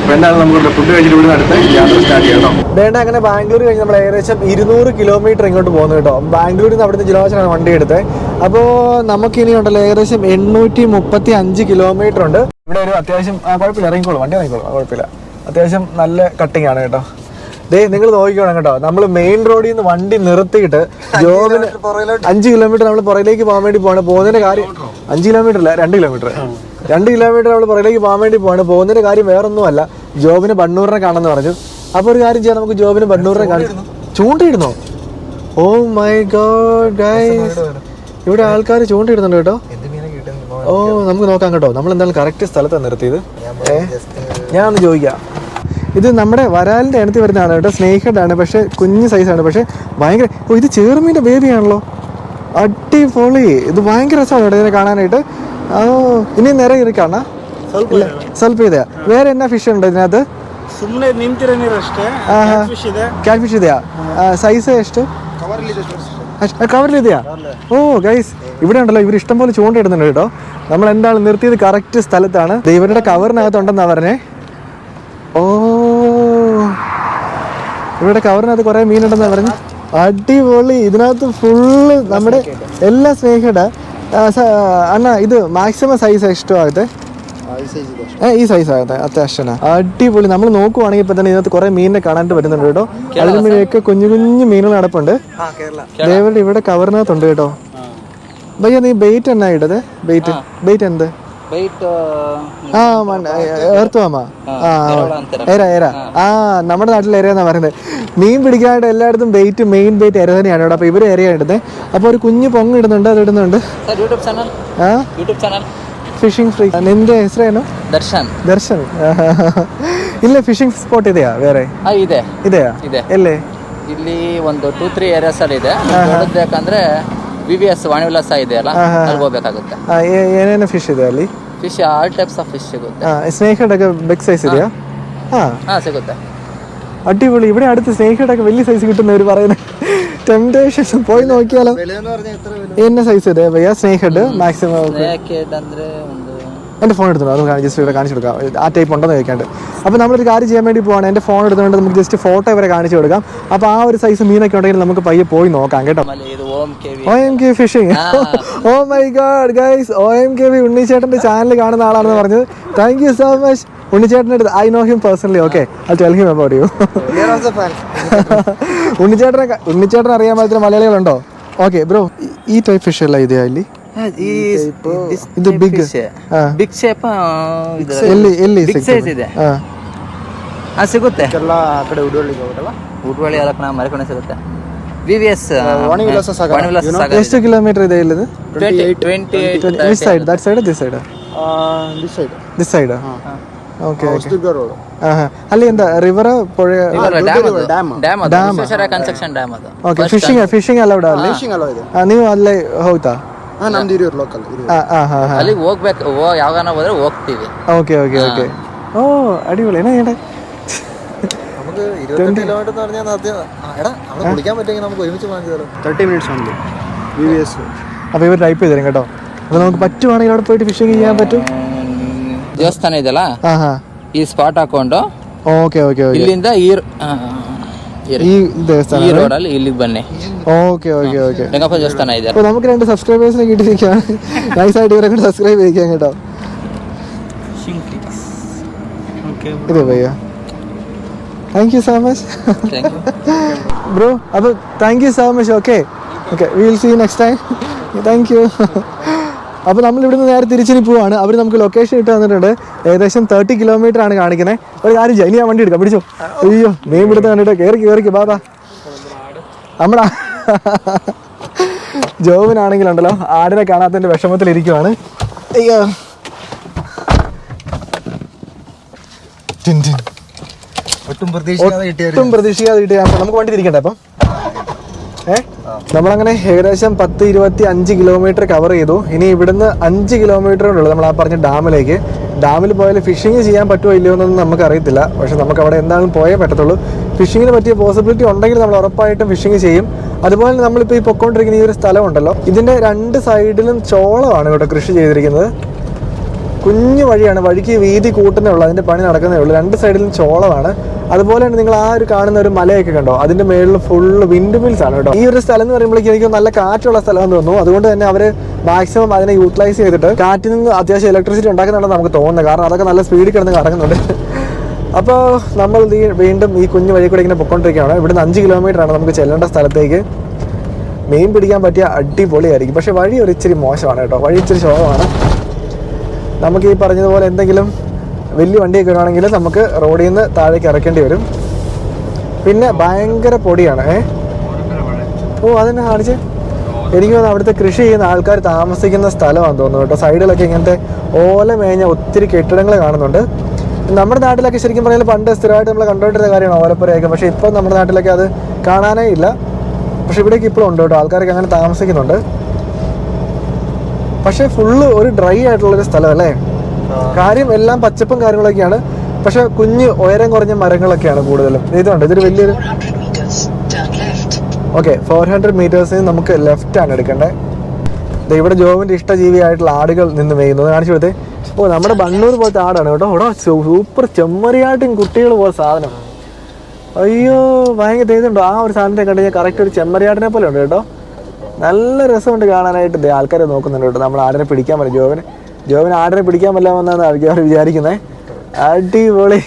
അപ്പൊ എന്തായാലും നമുക്ക് ഫുഡ് കഴിച്ചിട്ട് ഇവിടെ അടുത്ത് യാത്ര സ്റ്റാർട്ട് ചെയ്യണം വേണ്ട അങ്ങനെ ബാംഗ്ലൂർ കഴിഞ്ഞ് നമ്മൾ ഏകദേശം ഇരുന്നൂറ് കിലോമീറ്റർ ഇങ്ങോട്ട് പോകുന്നു കേട്ടോ. ബാംഗ്ലൂരിൽ നിന്ന് അവിടുത്തെ ജിലോചനാണ് വണ്ടി എടുത്തത് അപ്പോൾ നമുക്കിനി ഉണ്ടല്ലോ ഏകദേശം എണ്ണൂറ്റി മുപ്പത്തി അഞ്ച് കിലോമീറ്റർ ഉണ്ട്. ഇവിടെ ഒരു അത്യാവശ്യം കുഴപ്പമില്ല. ഇറങ്ങിക്കോളൂ. വണ്ടി ഇറങ്ങിക്കോളൂ കുഴപ്പമില്ല. അത്യാവശ്യം നല്ല കട്ടിങ് ആണ് കേട്ടോ. ദേ നിങ്ങൾ നോക്കിക്കോണം കേട്ടോ. നമ്മൾ മെയിൻ റോഡിൽ നിന്ന് വണ്ടി നിർത്തിയിട്ട് ജോബിന് അഞ്ച് കിലോമീറ്റർ നമ്മൾ പുറകിലേക്ക് പോകാൻ വേണ്ടി പോവാണ്. പോകുന്നതിന്റെ കാര്യം അഞ്ച് കിലോമീറ്റർ അല്ല രണ്ട് കിലോമീറ്റർ രണ്ട് കിലോമീറ്റർ നമ്മൾ പുറകിലേക്ക് പോകാൻ വേണ്ടി പോവാണ്. പോകുന്നതിന്റെ കാര്യം വേറൊന്നുമല്ല. ജോബിന് ബണ്ണൂറിനെ കാണാന്ന് പറഞ്ഞു. അപ്പൊ ഒരു കാര്യം ചെയ്യാം നമുക്ക് ജോബിന് ബണ്ണൂറിനെ കാണും. ചൂണ്ടയിടുന്നോ. ഓ മൈ ഗോഡ് ഗൈസ് ഇവിടെ ആൾക്കാർ ചൂണ്ടയിടുന്നുണ്ട് കേട്ടോ. ഓ നമുക്ക് നോക്കാം കേട്ടോ. നമ്മൾ എന്തായാലും കറക്റ്റ് സ്ഥലത്താണ് നിർത്തിയത്? ഞാൻ ഒന്ന് ചോദിക്കാം. ഇത് നമ്മുടെ വരാലിന്റെ ഇനത്തിൽ വരുന്നതാണ് കേട്ടോ സ്നേഹഡ് ആണ് പക്ഷെ കുഞ്ഞു സൈസാണ് പക്ഷെ ഭയങ്കര ഓ ഇത് ചേർമീൻ്റെ ബേബിയാണല്ലോ അടിപൊളി ഇത് ഭയങ്കര രസമാണ് കേട്ടോ ഇതിനെ കാണാനായിട്ട് ഓ ഇനി നേരെ കയറി കാണാം ഇല്ല, ಸ್ವಲ್ಪ ಇದೆ വേറെ എന്നാ ഫിഷ് ഉണ്ട് ഇതിനകത്ത് ಸುಮ್ಮನೆ ನಿಂತಿರೋ ನೀರು ಅಷ್ಟೇ ಆಹಾ. ಫಿಶ್ ಇದೆ ಕ್ಯಾಟ್ ಫಿಶ್ ಇದೆಯಾ സൈസ് ಎಷ್ಟು കവറിലിതെയാ ഓ ഗൈസ് ഇവിടെ ഉണ്ടല്ലോ ഇവർ ഇഷ്ടം പോലെ ചൂണ്ടയിടുന്നുണ്ട് കേട്ടോ നമ്മൾ എന്താണ് നിർത്തിയത് കറക്റ്റ് സ്ഥലത്താണ് ദേ ഇവരുടെ കവറിനകത്തുണ്ടെന്നാ പറഞ്ഞേ ഓ ഇവിടെ കവറിനകത്ത് കുറെ മീനുണ്ടെന്ന് പറഞ്ഞു. അടിപൊളി. ഇതിനകത്ത് ഫുള്ള് നമ്മുടെ എല്ലാ സ്നേഹിയുടെ അണ്ണ ഇത് മാക്സിമം സൈസ് ഇഷ്ടമാകത്തെ? ഏ, ഈ സൈസ് ആകട്ടെ അത്യാവശ്യം അടിപൊളി. നമ്മൾ നോക്കുവാണെങ്കിൽ ഇപ്പൊ തന്നെ ഇതിനകത്ത് കുറെ മീനിനെ കാണാനായിട്ട് പറ്റുന്നുണ്ട് കേട്ടോ. അതിന് മുന്നേയൊക്കെ കുഞ്ഞു കുഞ്ഞു മീനുകൾ നടപ്പുണ്ട്. ദേവരുടെ ഇവിടെ കവറിനകത്തുണ്ട് കേട്ടോ. ഭയ്യ നീ ബെയ്റ്റ് എന്നാ ഇടത്? ബെയ്റ്റ് ബെയ്റ്റ് എന്ത്? ആ ഏർത്തുവാമ ആ എര എര ആ നമ്മുടെ നാട്ടിൽ എര എന്നാ പറയുന്നത് മീൻ പിടിക്കാനായിട്ട് എല്ലായിടത്തും ബെയ്റ്റ് മെയിൻ ബെയ്റ്റ് എര തന്നെയാണ് കേട്ടോ അപ്പൊ ഇവര് എരയാണ് ഇടുന്നത് അപ്പൊ ഒരു കുഞ്ഞു പൊങ്ങ് ഇടുന്നുണ്ട് അത് ഇടുന്നുണ്ട് ಸರ್ ಯೂಟ್ಯೂಬ್ ಚಾನಲ್ ആ ಯೂಟ್ಯೂಬ್ ಚಾನಲ್ ಫಿಶಿಂಗ್ ಫ್ರೀ ನಿಂದೆ ಹೆಸರೇನು ದರ್ಶನ್ ದರ್ಶನ್ ಇಲ್ಲೇ ಫಿಶಿಂಗ್ ಸ್ಪಾಟ್ ಇದೆಯಾ ಬೇರೆ ಆ, ಇದೆ ಇದೆಯಾ ಇದೆ. ಎಲ್ಲಿ ಇಲ್ಲಿ ಒಂದು ಟೂ ತ್ರೀ ಏರಿಯಾಸ್ ಅಲ್ಲಿ ಇದೆ ದೊಡ್ಡದು ಬೇಕಂದ್ರೆ ವಿ ವಿ ಎಸ್ ವಾಣಿವಿಲಾಸ ಇದೆಯಲ್ಲ ಅಲ್ಲಿಗೆ ಹೋಗ್ಬೇಕಾಗುತ್ತೆ ಆ, ಏ- ಏನೇನು ಫಿಶ್ ಇದೆ ಅಲ್ಲಿ fish all types of fish ಸಿಗುತ್ತೆ സ്നേഹയുടെ ബിഗ് സൈസ് ಇದೆಯಾ ആ ಹಾ ಸಿಗುತ್ತೆ അടിപൊളി ഇവിടെ അടുത്ത് സ്നേഹയുടെ വലിയ സൈസ് കിട്ടുന്നവർ പറയുന്നത് ടെംപ്ടേഷൻ പോയി നോക്കിയാലോ എന്നെ സൈസ് ಇದೆ ಭಯ್ಯ സ്നേഹഡ് മാക്സിമം ಸ್ನೇಹಕ್ಕೆ ಅಂದ್ರೆ ಒಂದು എന്റെ ഫോൺ എടുത്തു അത് ജസ്റ്റ് ഇവിടെ കാണിച്ചു കൊടുക്കാം. ആ ടൈപ്പ് ഉണ്ടെന്ന് ചോദിക്കാണ്ട്. അപ്പോൾ നമ്മളൊരു കാര്യം ചെയ്യാൻ വേണ്ടി പോവാണ്. എന്റെ ഫോൺ എടുത്തുകൊണ്ട് നമുക്ക് ജസ്റ്റ് ഫോട്ടോ വരെ കാണിച്ചു കൊടുക്കാം. അപ്പോൾ ആ ഒരു സൈസ് മീനൊക്കെ ഉണ്ടെങ്കിൽ നമുക്ക് പയ്യെ പോയി നോക്കാം കേട്ടോ. O M K fishing oh my god guys O M K V ഉണ്ണിച്ചേട്ടന്റെ channel കാണുന്ന ആളാണെന്ന് പറഞ്ഞത്. താങ്ക് യു സോ മച്ച് ഉണ്ണിച്ചേട്ടന്റെ അടുത്ത് I know him personally okay I tell him about you ഉണ്ണിച്ചേട്ടനെ ഉണ്ണിച്ചേട്ടൻ അറിയാൻ മാത്രം മലയാളികളുണ്ടോ? ഓക്കെ ബ്രോ ഈ ടൈപ്പ് ഫിഷ് അല്ല ഇതേ അല്ലേ ಇದು ಬಿಗ್. ಬಿಗ್ ಶೇಪ್ ಎಲ್ಲಿ ಎಲ್ಲಿ ಬಿಗ್ ಸೈಜ್ ಇದೆ. ಹಾ. ಸಿಗುತ್ತೆ. ಎಲ್ಲ ಆ ಕಡೆ ಉಡುವಳ್ಳಿಗೆ ಹೋಗ್ಬಿಟ್ಟಲ್ಲ ಊಟವಾಳಿ ಎಲ್ಲ ಮರಿಕೊಂಡೆ ಸಿಗುತ್ತೆ. V V S Vanivilasa Sagara, ಎಷ್ಟು ಕಿಲೋಮೀಟರ್ ಇದೆ ಇಲ್ಲಿದು? Twenty twenty this side that side this side this side this side ಹಾ. ಓಕೆ ರೋಡ್ ಅಲ್ಲಿ ಎಂತ ರಿವರ್ ಡ್ಯಾಮ್ ಡ್ಯಾಮ್. ಡ್ಯಾಮ್ ಅದು. ಡ್ಯಾಮ್. ವಿಶ್ವೇಶ್ವರ ಕನ್ಸ್ಟ್ರಕ್ಷನ್ ಡ್ಯಾಮ್ ಅದು. ಓಕೆ ಫಿಶಿಂಗ್ ಫಿಶಿಂಗ್ ಅಲೌಡ್ ಅಲ್ಲಿ? Fishing ಅಲ್ಲ ಇದೆ. ನೀವು ಅಲ್ಲೇ ಹೋಗ್ತಾ? ಹಾ ನಮ್ದು ಹಿರಿಯೂರು ಲೋಕಲ್ ಹಿರಿಯೂರು ആ ആ ഹാ ഹാ ಅಲ್ಲಿಗೆ ಹೋಗ್ಬೇಕು ಹೋ ಯಾವಾಗ ಹೋದ್ರೆ ಹೋಗ್ತೀವಿ ഓക്കെ ഓക്കെ ഓക്കെ ഓ അടിപൊളി എന്നാ ചെയ്യണ്ടേ നമുക്ക് ഇരുപത്തെട്ട് കിലോമീറ്റർ എന്ന് പറഞ്ഞാൽ ആദ്യം ആ, എടാ അവിടെ കുളിക്കാൻ പറ്റുമെങ്കിൽ നമുക്ക് ഒരുമിച്ച് വാങ്ങി തരാം thirty minutes only V V S അപ്പോൾ ഇവർ ടൈപ്പ് ചെയ്ത് തരും കേട്ടോ അപ്പോൾ നമുക്ക് പറ്റുവാണെങ്കിൽ അവിടെ പോയിട്ട് ഫിഷിംഗ് ചെയ്യാൻ പറ്റും ದೇವಸ್ಥಾನ ಇದೆಯಲ್ಲ ആ ഹാ ಈ ಸ್ಪಾಟ್ ಹಾಕೊಂಡು ഓക്കെ ഓക്കെ ഓക്കെ ಇಲ್ಲಿಂದ ಈ ಆ, ಇರಿ. ഈ ಈ ദേവസ്ഥാനം ರೋಡ್ ಅಲ್ಲಿ ಇಲ್ಲಿಗೆ ಬನ್ನಿ ഓക്കെ ഓക്കെ ഓക്കെ ರಂಗಪ್ಪ ದೇವಸ್ಥಾನ ಇದೆ അപ്പോൾ നമുക്ക് രണ്ട് സബ്സ്ക്രൈബേഴ്സിനെ കിട്ടിയിരിക്കുകയാണ് നൈസായിട്ട് ഇവരെ കൂടെ സബ്സ്ക്രൈബ് ചെയ്യിക്കാം കേട്ടോ ഇത് ഭയ്യ thank you so much Thank you. Bro അപ്പോൾ thank you so much okay okay will see next time thank you അപ്പോൾ നമ്മൾ ഇവിടുന്ന് നേരെ തിരിച്ചിനി പോവാണ്. അവർ നമുക്ക് ലൊക്കേഷൻ ഇട്ട് തന്നിട്ടുണ്ട്. ഏകദേശം തേർട്ടി കിലോമീറ്റർ ആണ് കാണിക്കുന്നത് ഒരു കാര്യം ചെയ്യാം. ഇനി ഞാൻ വണ്ടി എടുക്കാം. പിടിച്ചോ? അയ്യോ മീൻ പിടുത്തം കണ്ടിട്ട് കയറി കയറിക്ക് ബാബാ നമ്മുടെ ജോബിനാണെങ്കിലുണ്ടല്ലോ ആടിനെ കാണാത്തതിന്റെ വിഷമത്തിലിരിക്കുവാണ് അയ്യോ. ഒട്ടും പ്രതീക്ഷിക്കാതെ കിട്ടിയ ഒട്ടും പ്രതീക്ഷിക്കാതെ നമുക്ക് വണ്ടി തിരിക്കണ്ടേ അപ്പം? ഏ? നമ്മളങ്ങനെ ഏകദേശം പത്ത് ഇരുപത്തി അഞ്ച് കിലോമീറ്റർ കവർ ചെയ്തു. ഇനി ഇവിടുന്ന് അഞ്ച് കിലോമീറ്റർ ഉള്ളൂ നമ്മൾ ആ പറഞ്ഞ ഡാമിലേക്ക്. ഡാമിൽ പോയാൽ ഫിഷിംഗ് ചെയ്യാൻ പറ്റുമോ ഇല്ലയോ എന്നൊന്നും നമുക്ക് അറിയത്തില്ല പക്ഷെ നമുക്ക് അവിടെ എന്തായാലും പോയേ പറ്റത്തുള്ളൂ. ഫിഷിങ്ങിന് പറ്റിയ പോസിബിലിറ്റി ഉണ്ടെങ്കിൽ നമ്മൾ ഉറപ്പായിട്ടും ഫിഷിംഗ് ചെയ്യും. അതുപോലെ നമ്മളിപ്പോൾ ഈ പൊക്കോണ്ടിരിക്കുന്ന ഈ ഒരു സ്ഥലമുണ്ടല്ലോ. ഇതിന്റെ രണ്ട് സൈഡിലും ചോളമാണ് ഇവിടെ കൃഷി ചെയ്തിരിക്കുന്നത്. കുഞ്ഞു വഴിയാണ്. വഴിക്ക് വീതി കൂട്ടുന്നേ ഉള്ളൂ. അതിന്റെ പണി നടക്കുന്നേ ഉള്ളൂ. രണ്ട് സൈഡിലും ചോളമാണ്. അതുപോലെ തന്നെ നിങ്ങൾ ആ ഒരു കാണുന്ന ഒരു മലയൊക്കെ കണ്ടോ? അതിന്റെ മേളിൽ ഫുള്ള് വിൻഡ് മിൽസ് ആണ് കേട്ടോ. ഈ ഒരു സ്ഥലം എന്ന് പറയുമ്പോഴേക്കും എനിക്ക് നല്ല കാറ്റുള്ള സ്ഥലമെന്ന് തോന്നുന്നു. അതുകൊണ്ട് തന്നെ അവർ മാക്സിമം അതിനെ യൂട്ടിലൈസ് ചെയ്തിട്ട് കാറ്റിൽ നിന്ന് അത്യാവശ്യം ഇലക്ട്രിസിറ്റി ഉണ്ടാക്കുന്നുണ്ടെന്ന് നമുക്ക് തോന്നുന്നത്. കാരണം അതൊക്കെ നല്ല സ്പീഡിൽ കിടന്ന് കറങ്ങുന്നുണ്ട്. അപ്പോൾ നമ്മൾ ഈ വീണ്ടും ഈ കുഞ്ഞു വഴി കൂടെ ഇങ്ങനെ പൊയ്ക്കൊണ്ടിരിക്കുകയാണ് ഇവിടുന്ന് അഞ്ച് കിലോമീറ്റർ ആണ് നമുക്ക് ചെല്ലേണ്ട സ്ഥലത്തേക്ക്. മീൻ പിടിക്കാൻ പറ്റിയ അടിപൊളിയായിരിക്കും. പക്ഷെ വഴി ഒരു ഇച്ചിരി മോശമാണ് കേട്ടോ. വഴി ഇച്ചിരി ശോകമാണ് നമുക്ക് ഈ പറഞ്ഞതുപോലെ എന്തെങ്കിലും വലിയ വണ്ടിയൊക്കെ വരുവാണെങ്കിൽ നമുക്ക് റോഡിൽ നിന്ന് താഴേക്ക് ഇറക്കേണ്ടി വരും. പിന്നെ ഭയങ്കര പൊടിയാണ് ഏ? ഓ അതെന്നെ കാണിച്ച്? എനിക്ക് തോന്നുന്നു അവിടുത്തെ കൃഷി ചെയ്യുന്ന ആൾക്കാർ താമസിക്കുന്ന സ്ഥലമാണെന്ന് തോന്നുന്നു കേട്ടോ. സൈഡിലൊക്കെ ഇങ്ങനത്തെ ഓല മേഞ്ഞ ഒത്തിരി കെട്ടിടങ്ങൾ കാണുന്നുണ്ട്. നമ്മുടെ നാട്ടിലൊക്കെ ശരിക്കും പറഞ്ഞാൽ പണ്ട് സ്ഥിരമായിട്ട് നമ്മൾ കണ്ടുകൊണ്ടിരുന്ന കാര്യമാണ് ഓലപ്പുരയൊക്കെ. പക്ഷേ ഇപ്പോൾ നമ്മുടെ നാട്ടിലൊക്കെ അത് കാണാനേ ഇല്ല. പക്ഷെ ഇവിടേക്ക് ഇപ്പോഴും ഉണ്ട് കേട്ടോ. ആൾക്കാരൊക്കെ അങ്ങനെ താമസിക്കുന്നുണ്ട്. പക്ഷേ ഫുള്ള് ഒരു ഡ്രൈ ആയിട്ടുള്ളൊരു സ്ഥലം അല്ലേ? കാര്യം എല്ലാം പച്ചപ്പും കാര്യങ്ങളൊക്കെയാണ്. പക്ഷെ കുഞ്ഞ് ഉയരം കുറഞ്ഞ മരങ്ങളൊക്കെയാണ് കൂടുതലും. ഇതുണ്ട്. ഇതൊരു വലിയൊരു 400 meters. Turn okay four hundred മീറ്റേഴ്സിന് നമുക്ക് ലെഫ്റ്റ് ആണ് എടുക്കേണ്ടത്. ഇവിടെ ജോവിന്റെ ഇഷ്ടജീവിയായിട്ടുള്ള ആടുകൾ നിന്ന് മേയുന്നത് കാണിച്ചു കൊടുത്തേ. ഓ നമ്മുടെ ബണ്ണൂർ പോലത്തെ ആടാണ് കേട്ടോ. ഇവിടെ സൂപ്പർ ചെമ്മരിയാട്ടും കുട്ടികൾ പോലെ സാധനം. അയ്യോ ഭയങ്കര ഇതുണ്ടോ. ആ ഒരു സാധനത്തെ കണ്ടു കഴിഞ്ഞാൽ കറക്റ്റ് ഒരു ചെമ്മരിയാടിനെ പോലെ ഉണ്ട് കേട്ടോ. നല്ല രസമുണ്ട് കാണാനായിട്ട്. ആൾക്കാരെ നോക്കുന്നുണ്ട് കേട്ടോ. നമ്മൾ ആടിനെ പിടിക്കാൻ പറ്റും. ജോവിന്. ജോവിന് ആടിനെ പിടിക്കാൻ പറ്റാൻ വന്നാന്ന് അവർ വിചാരിക്കുന്നത് അടിപൊളി.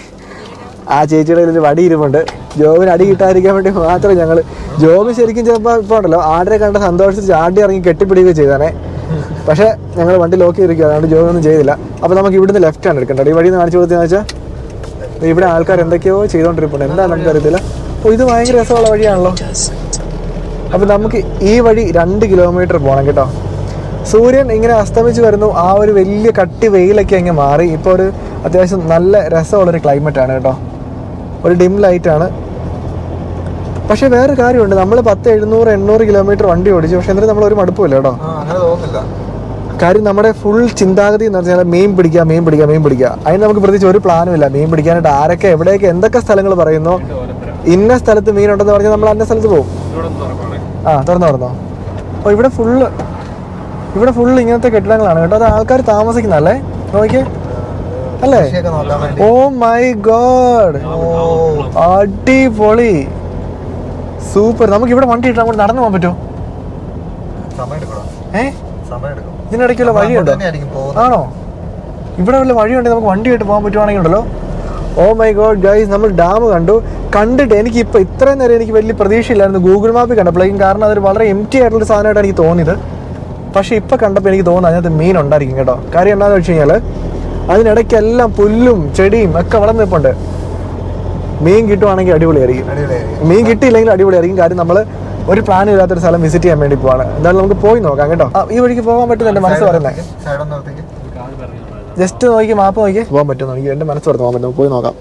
ആ ചേച്ചിയുടെ ഒരു വടി ഇരുമുണ്ട് ജോബിന് അടി കിട്ടാതിരിക്കാൻ വേണ്ടി മാത്രം ഞങ്ങൾ ജോബ് ശരിക്കും ചിലപ്പോൾ ഇപ്പോൾ ഉണ്ടല്ലോ. ആടിനെ കണ്ട സന്തോഷിച്ച് ആടി ഇറങ്ങി കെട്ടിപ്പിടിക്കുകയും ചെയ്താണേ പക്ഷേ ഞങ്ങൾ വണ്ടി ലോക്ക് ചെയ്തിരിക്കുക അതുകൊണ്ട് ജോബ് ഒന്നും ചെയ്തില്ല. അപ്പോൾ നമുക്ക് ഇവിടുന്ന് ലെഫ്റ്റ് ആണ് എടുക്കേണ്ടത്. ഈ വഴി നിന്ന് കാണിച്ചു കൊടുത്തതെന്ന് വെച്ചാൽ ഇവിടെ ആൾക്കാർ എന്തൊക്കെയോ ചെയ്തുകൊണ്ടിരിപ്പുണ്ട് എന്താ നമുക്ക് അറിയത്തില്ല. അപ്പോൾ ഇത് ഭയങ്കര രസമുള്ള വഴിയാണല്ലോ. അപ്പോൾ നമുക്ക് ഈ വഴി രണ്ട് കിലോമീറ്റർ പോകണം കേട്ടോ. സൂര്യൻ ഇങ്ങനെ അസ്തമിച്ച് വരുന്നു. ആ ഒരു വലിയ കട്ടി വെയിലൊക്കെ അങ്ങ് മാറി. ഇപ്പോൾ ഒരു അത്യാവശ്യം നല്ല രസമുള്ളൊരു ക്ലൈമറ്റ് ആണ് കേട്ടോ. ഒരു ഡിം ലൈറ്റ് ആണ്. പക്ഷേ വേറെ കാര്യമുണ്ട്. നമ്മൾ പത്ത് എഴുന്നൂറ് എണ്ണൂറ് കിലോമീറ്റർ വണ്ടി ഓടിച്ചു. പക്ഷെ എന്നിട്ട് നമ്മൾ ഒരു മടുപ്പില്ല കേട്ടോ. കാര്യം നമ്മുടെ ഫുൾ ചിന്താഗതി എന്ന് പറഞ്ഞാൽ മീൻ പിടിക്കുക മീൻ പിടിക്കുക മീൻ പിടിക്കുക. അതിന് നമുക്ക് പ്രത്യേകിച്ച് ഒരു പ്ലാനും ഇല്ല. മീൻ പിടിക്കാനായിട്ട് ആരൊക്കെ എവിടെയൊക്കെ എന്തൊക്കെ സ്ഥലങ്ങൾ പറയുന്നു. ഇന്ന സ്ഥലത്ത് മീൻ ഉണ്ടെന്ന് പറഞ്ഞാൽ നമ്മൾ അന്ന സ്ഥലത്ത് പോകും. ആ തുറന്നു തുറന്നോ. അപ്പോൾ ഇവിടെ ഫുള്ള് ഇവിടെ ഫുൾ ഇങ്ങനത്തെ കെട്ടിടങ്ങളാണ് കേട്ടോ. അത് ആൾക്കാർ താമസിക്കുന്നല്ലേ നോക്കിയേ. അല്ലേ? ഓ മൈ ഗോഡ് അടിപൊളി. സൂപ്പർ നമുക്ക് ഇവിടെ വണ്ടി ഇട്ടാൽ അങ്ങോട്ട് നടന്നു പോകാൻ പറ്റുമോ? ഇതിനിടയ്ക്കുള്ള വഴിയുണ്ടോ? ആണോ? ഇവിടെ വല്ല വഴിയുണ്ടെങ്കിൽ നമുക്ക് വണ്ടി ആയിട്ട് പോകാൻ പറ്റുവാണെങ്കിൽ ഉണ്ടല്ലോ ഓ മൈ ഗോഡ് ഗൈസ് നമ്മൾ ഡാം കണ്ടു. കണ്ടിട്ട് എനിക്ക് ഇപ്പൊ ഇത്രയും നേരം എനിക്ക് വലിയ പ്രതീക്ഷയില്ലായിരുന്നു. ഗൂഗിൾ മാപ്പിൽ കണ്ടപ്പോഴേക്കും. കാരണം അതൊരു വളരെ എം ടി ആയിട്ടുള്ള സാധനമായിട്ടാണ് എനിക്ക് തോന്നിയത്. പക്ഷെ ഇപ്പൊ കണ്ടപ്പോൾ എനിക്ക് തോന്നുന്നു അതിനകത്ത് മീൻ ഉണ്ടായിരിക്കും കേട്ടോ. കാര്യം എന്താണെന്ന് വെച്ച് കഴിഞ്ഞാൽ അതിനിടയ്ക്കെല്ലാം പുല്ലും ചെടിയും ഒക്കെ വളർന്നു നിൽപ്പുണ്ട് മീൻ കിട്ടുവാണെങ്കിൽ അടിപൊളിയായിരിക്കും. മീൻ കിട്ടിയില്ലെങ്കിൽ അടിപൊളിയായിരിക്കും. കാര്യം നമ്മൾ ഒരു പ്ലാൻ ഇല്ലാത്ത ഇല്ലാത്തൊരു സ്ഥലം വിസിറ്റ് ചെയ്യാൻ വേണ്ടി പോവാണ്. എന്തായാലും നമുക്ക് പോയി നോക്കാം കേട്ടോ. ഈ വഴിക്ക് പോകാൻ പറ്റും എന്റെ മനസ്സ് പറയുന്നത് ജസ്റ്റ് നോക്കി മാപ്പ് നോക്കി പോകാൻ പറ്റും നോക്കി എന്റെ മനസ്സ് പറഞ്ഞു പോകാൻ പറ്റും പോയി നോക്കാം.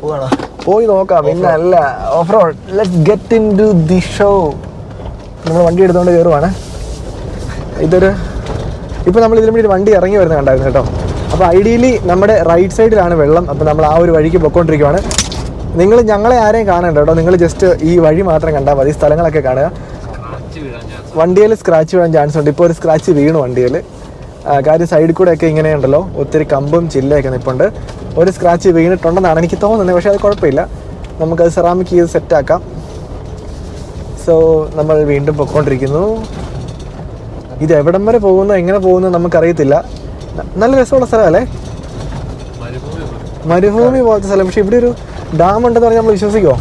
പോയി നോക്കാം. പിന്നെ അല്ല off road let get into the show നമ്മൾ വണ്ടി എടുത്തുകൊണ്ട് കയറുവാണ് ഇതൊരു ഇപ്പൊ നമ്മൾ ഇതിനു വേണ്ടി വണ്ടി ഇറങ്ങി വരുന്ന കണ്ടായിരുന്നു കേട്ടോ. അപ്പോൾ ഐഡിയലി നമ്മുടെ റൈറ്റ് സൈഡിലാണ് വെള്ളം. അപ്പോൾ നമ്മൾ ആ ഒരു വഴിക്ക് പൊയ്ക്കൊണ്ടിരിക്കുവാണ് നിങ്ങൾ ഞങ്ങളെ ആരെയും കാണണ്ട കേട്ടോ. നിങ്ങൾ ജസ്റ്റ് ഈ വഴി മാത്രം കണ്ടാൽ മതി. സ്ഥലങ്ങളൊക്കെ കാണുക. വണ്ടിയിൽ സ്ക്രാച്ച് വീഴാൻ ചാൻസ് ഉണ്ട്. ഇപ്പോൾ ഒരു സ്ക്രാച്ച് വീണു വണ്ടിയിൽ. കാര്യം സൈഡിൽ കൂടെ ഒക്കെ ഇങ്ങനെ ഉണ്ടല്ലോ. ഒത്തിരി കമ്പും ചില്ലയൊക്കെ നിൽപ്പുണ്ട് ഒരു സ്ക്രാച്ച് വീണിട്ടുണ്ടെന്നാണ് എനിക്ക് തോന്നുന്നത്. പക്ഷേ അത് കുഴപ്പമില്ല. നമുക്കത് സെറാമിക് ചെയ്ത് സെറ്റാക്കാം സോ നമ്മൾ വീണ്ടും പൊയ്ക്കൊണ്ടിരിക്കുന്നു ഇത് എവിടം വരെ പോകുന്നു എങ്ങനെ പോകുന്നു നമുക്കറിയത്തില്ല. നല്ല രസമുള്ള സ്ഥലമല്ലേ? മരുഭൂമി പോലത്തെ സ്ഥലം. പക്ഷെ ഇവിടെ ഒരു ഡാം ഉണ്ടെന്ന് പറഞ്ഞാൽ നമ്മൾ വിശ്വസിക്കുമോ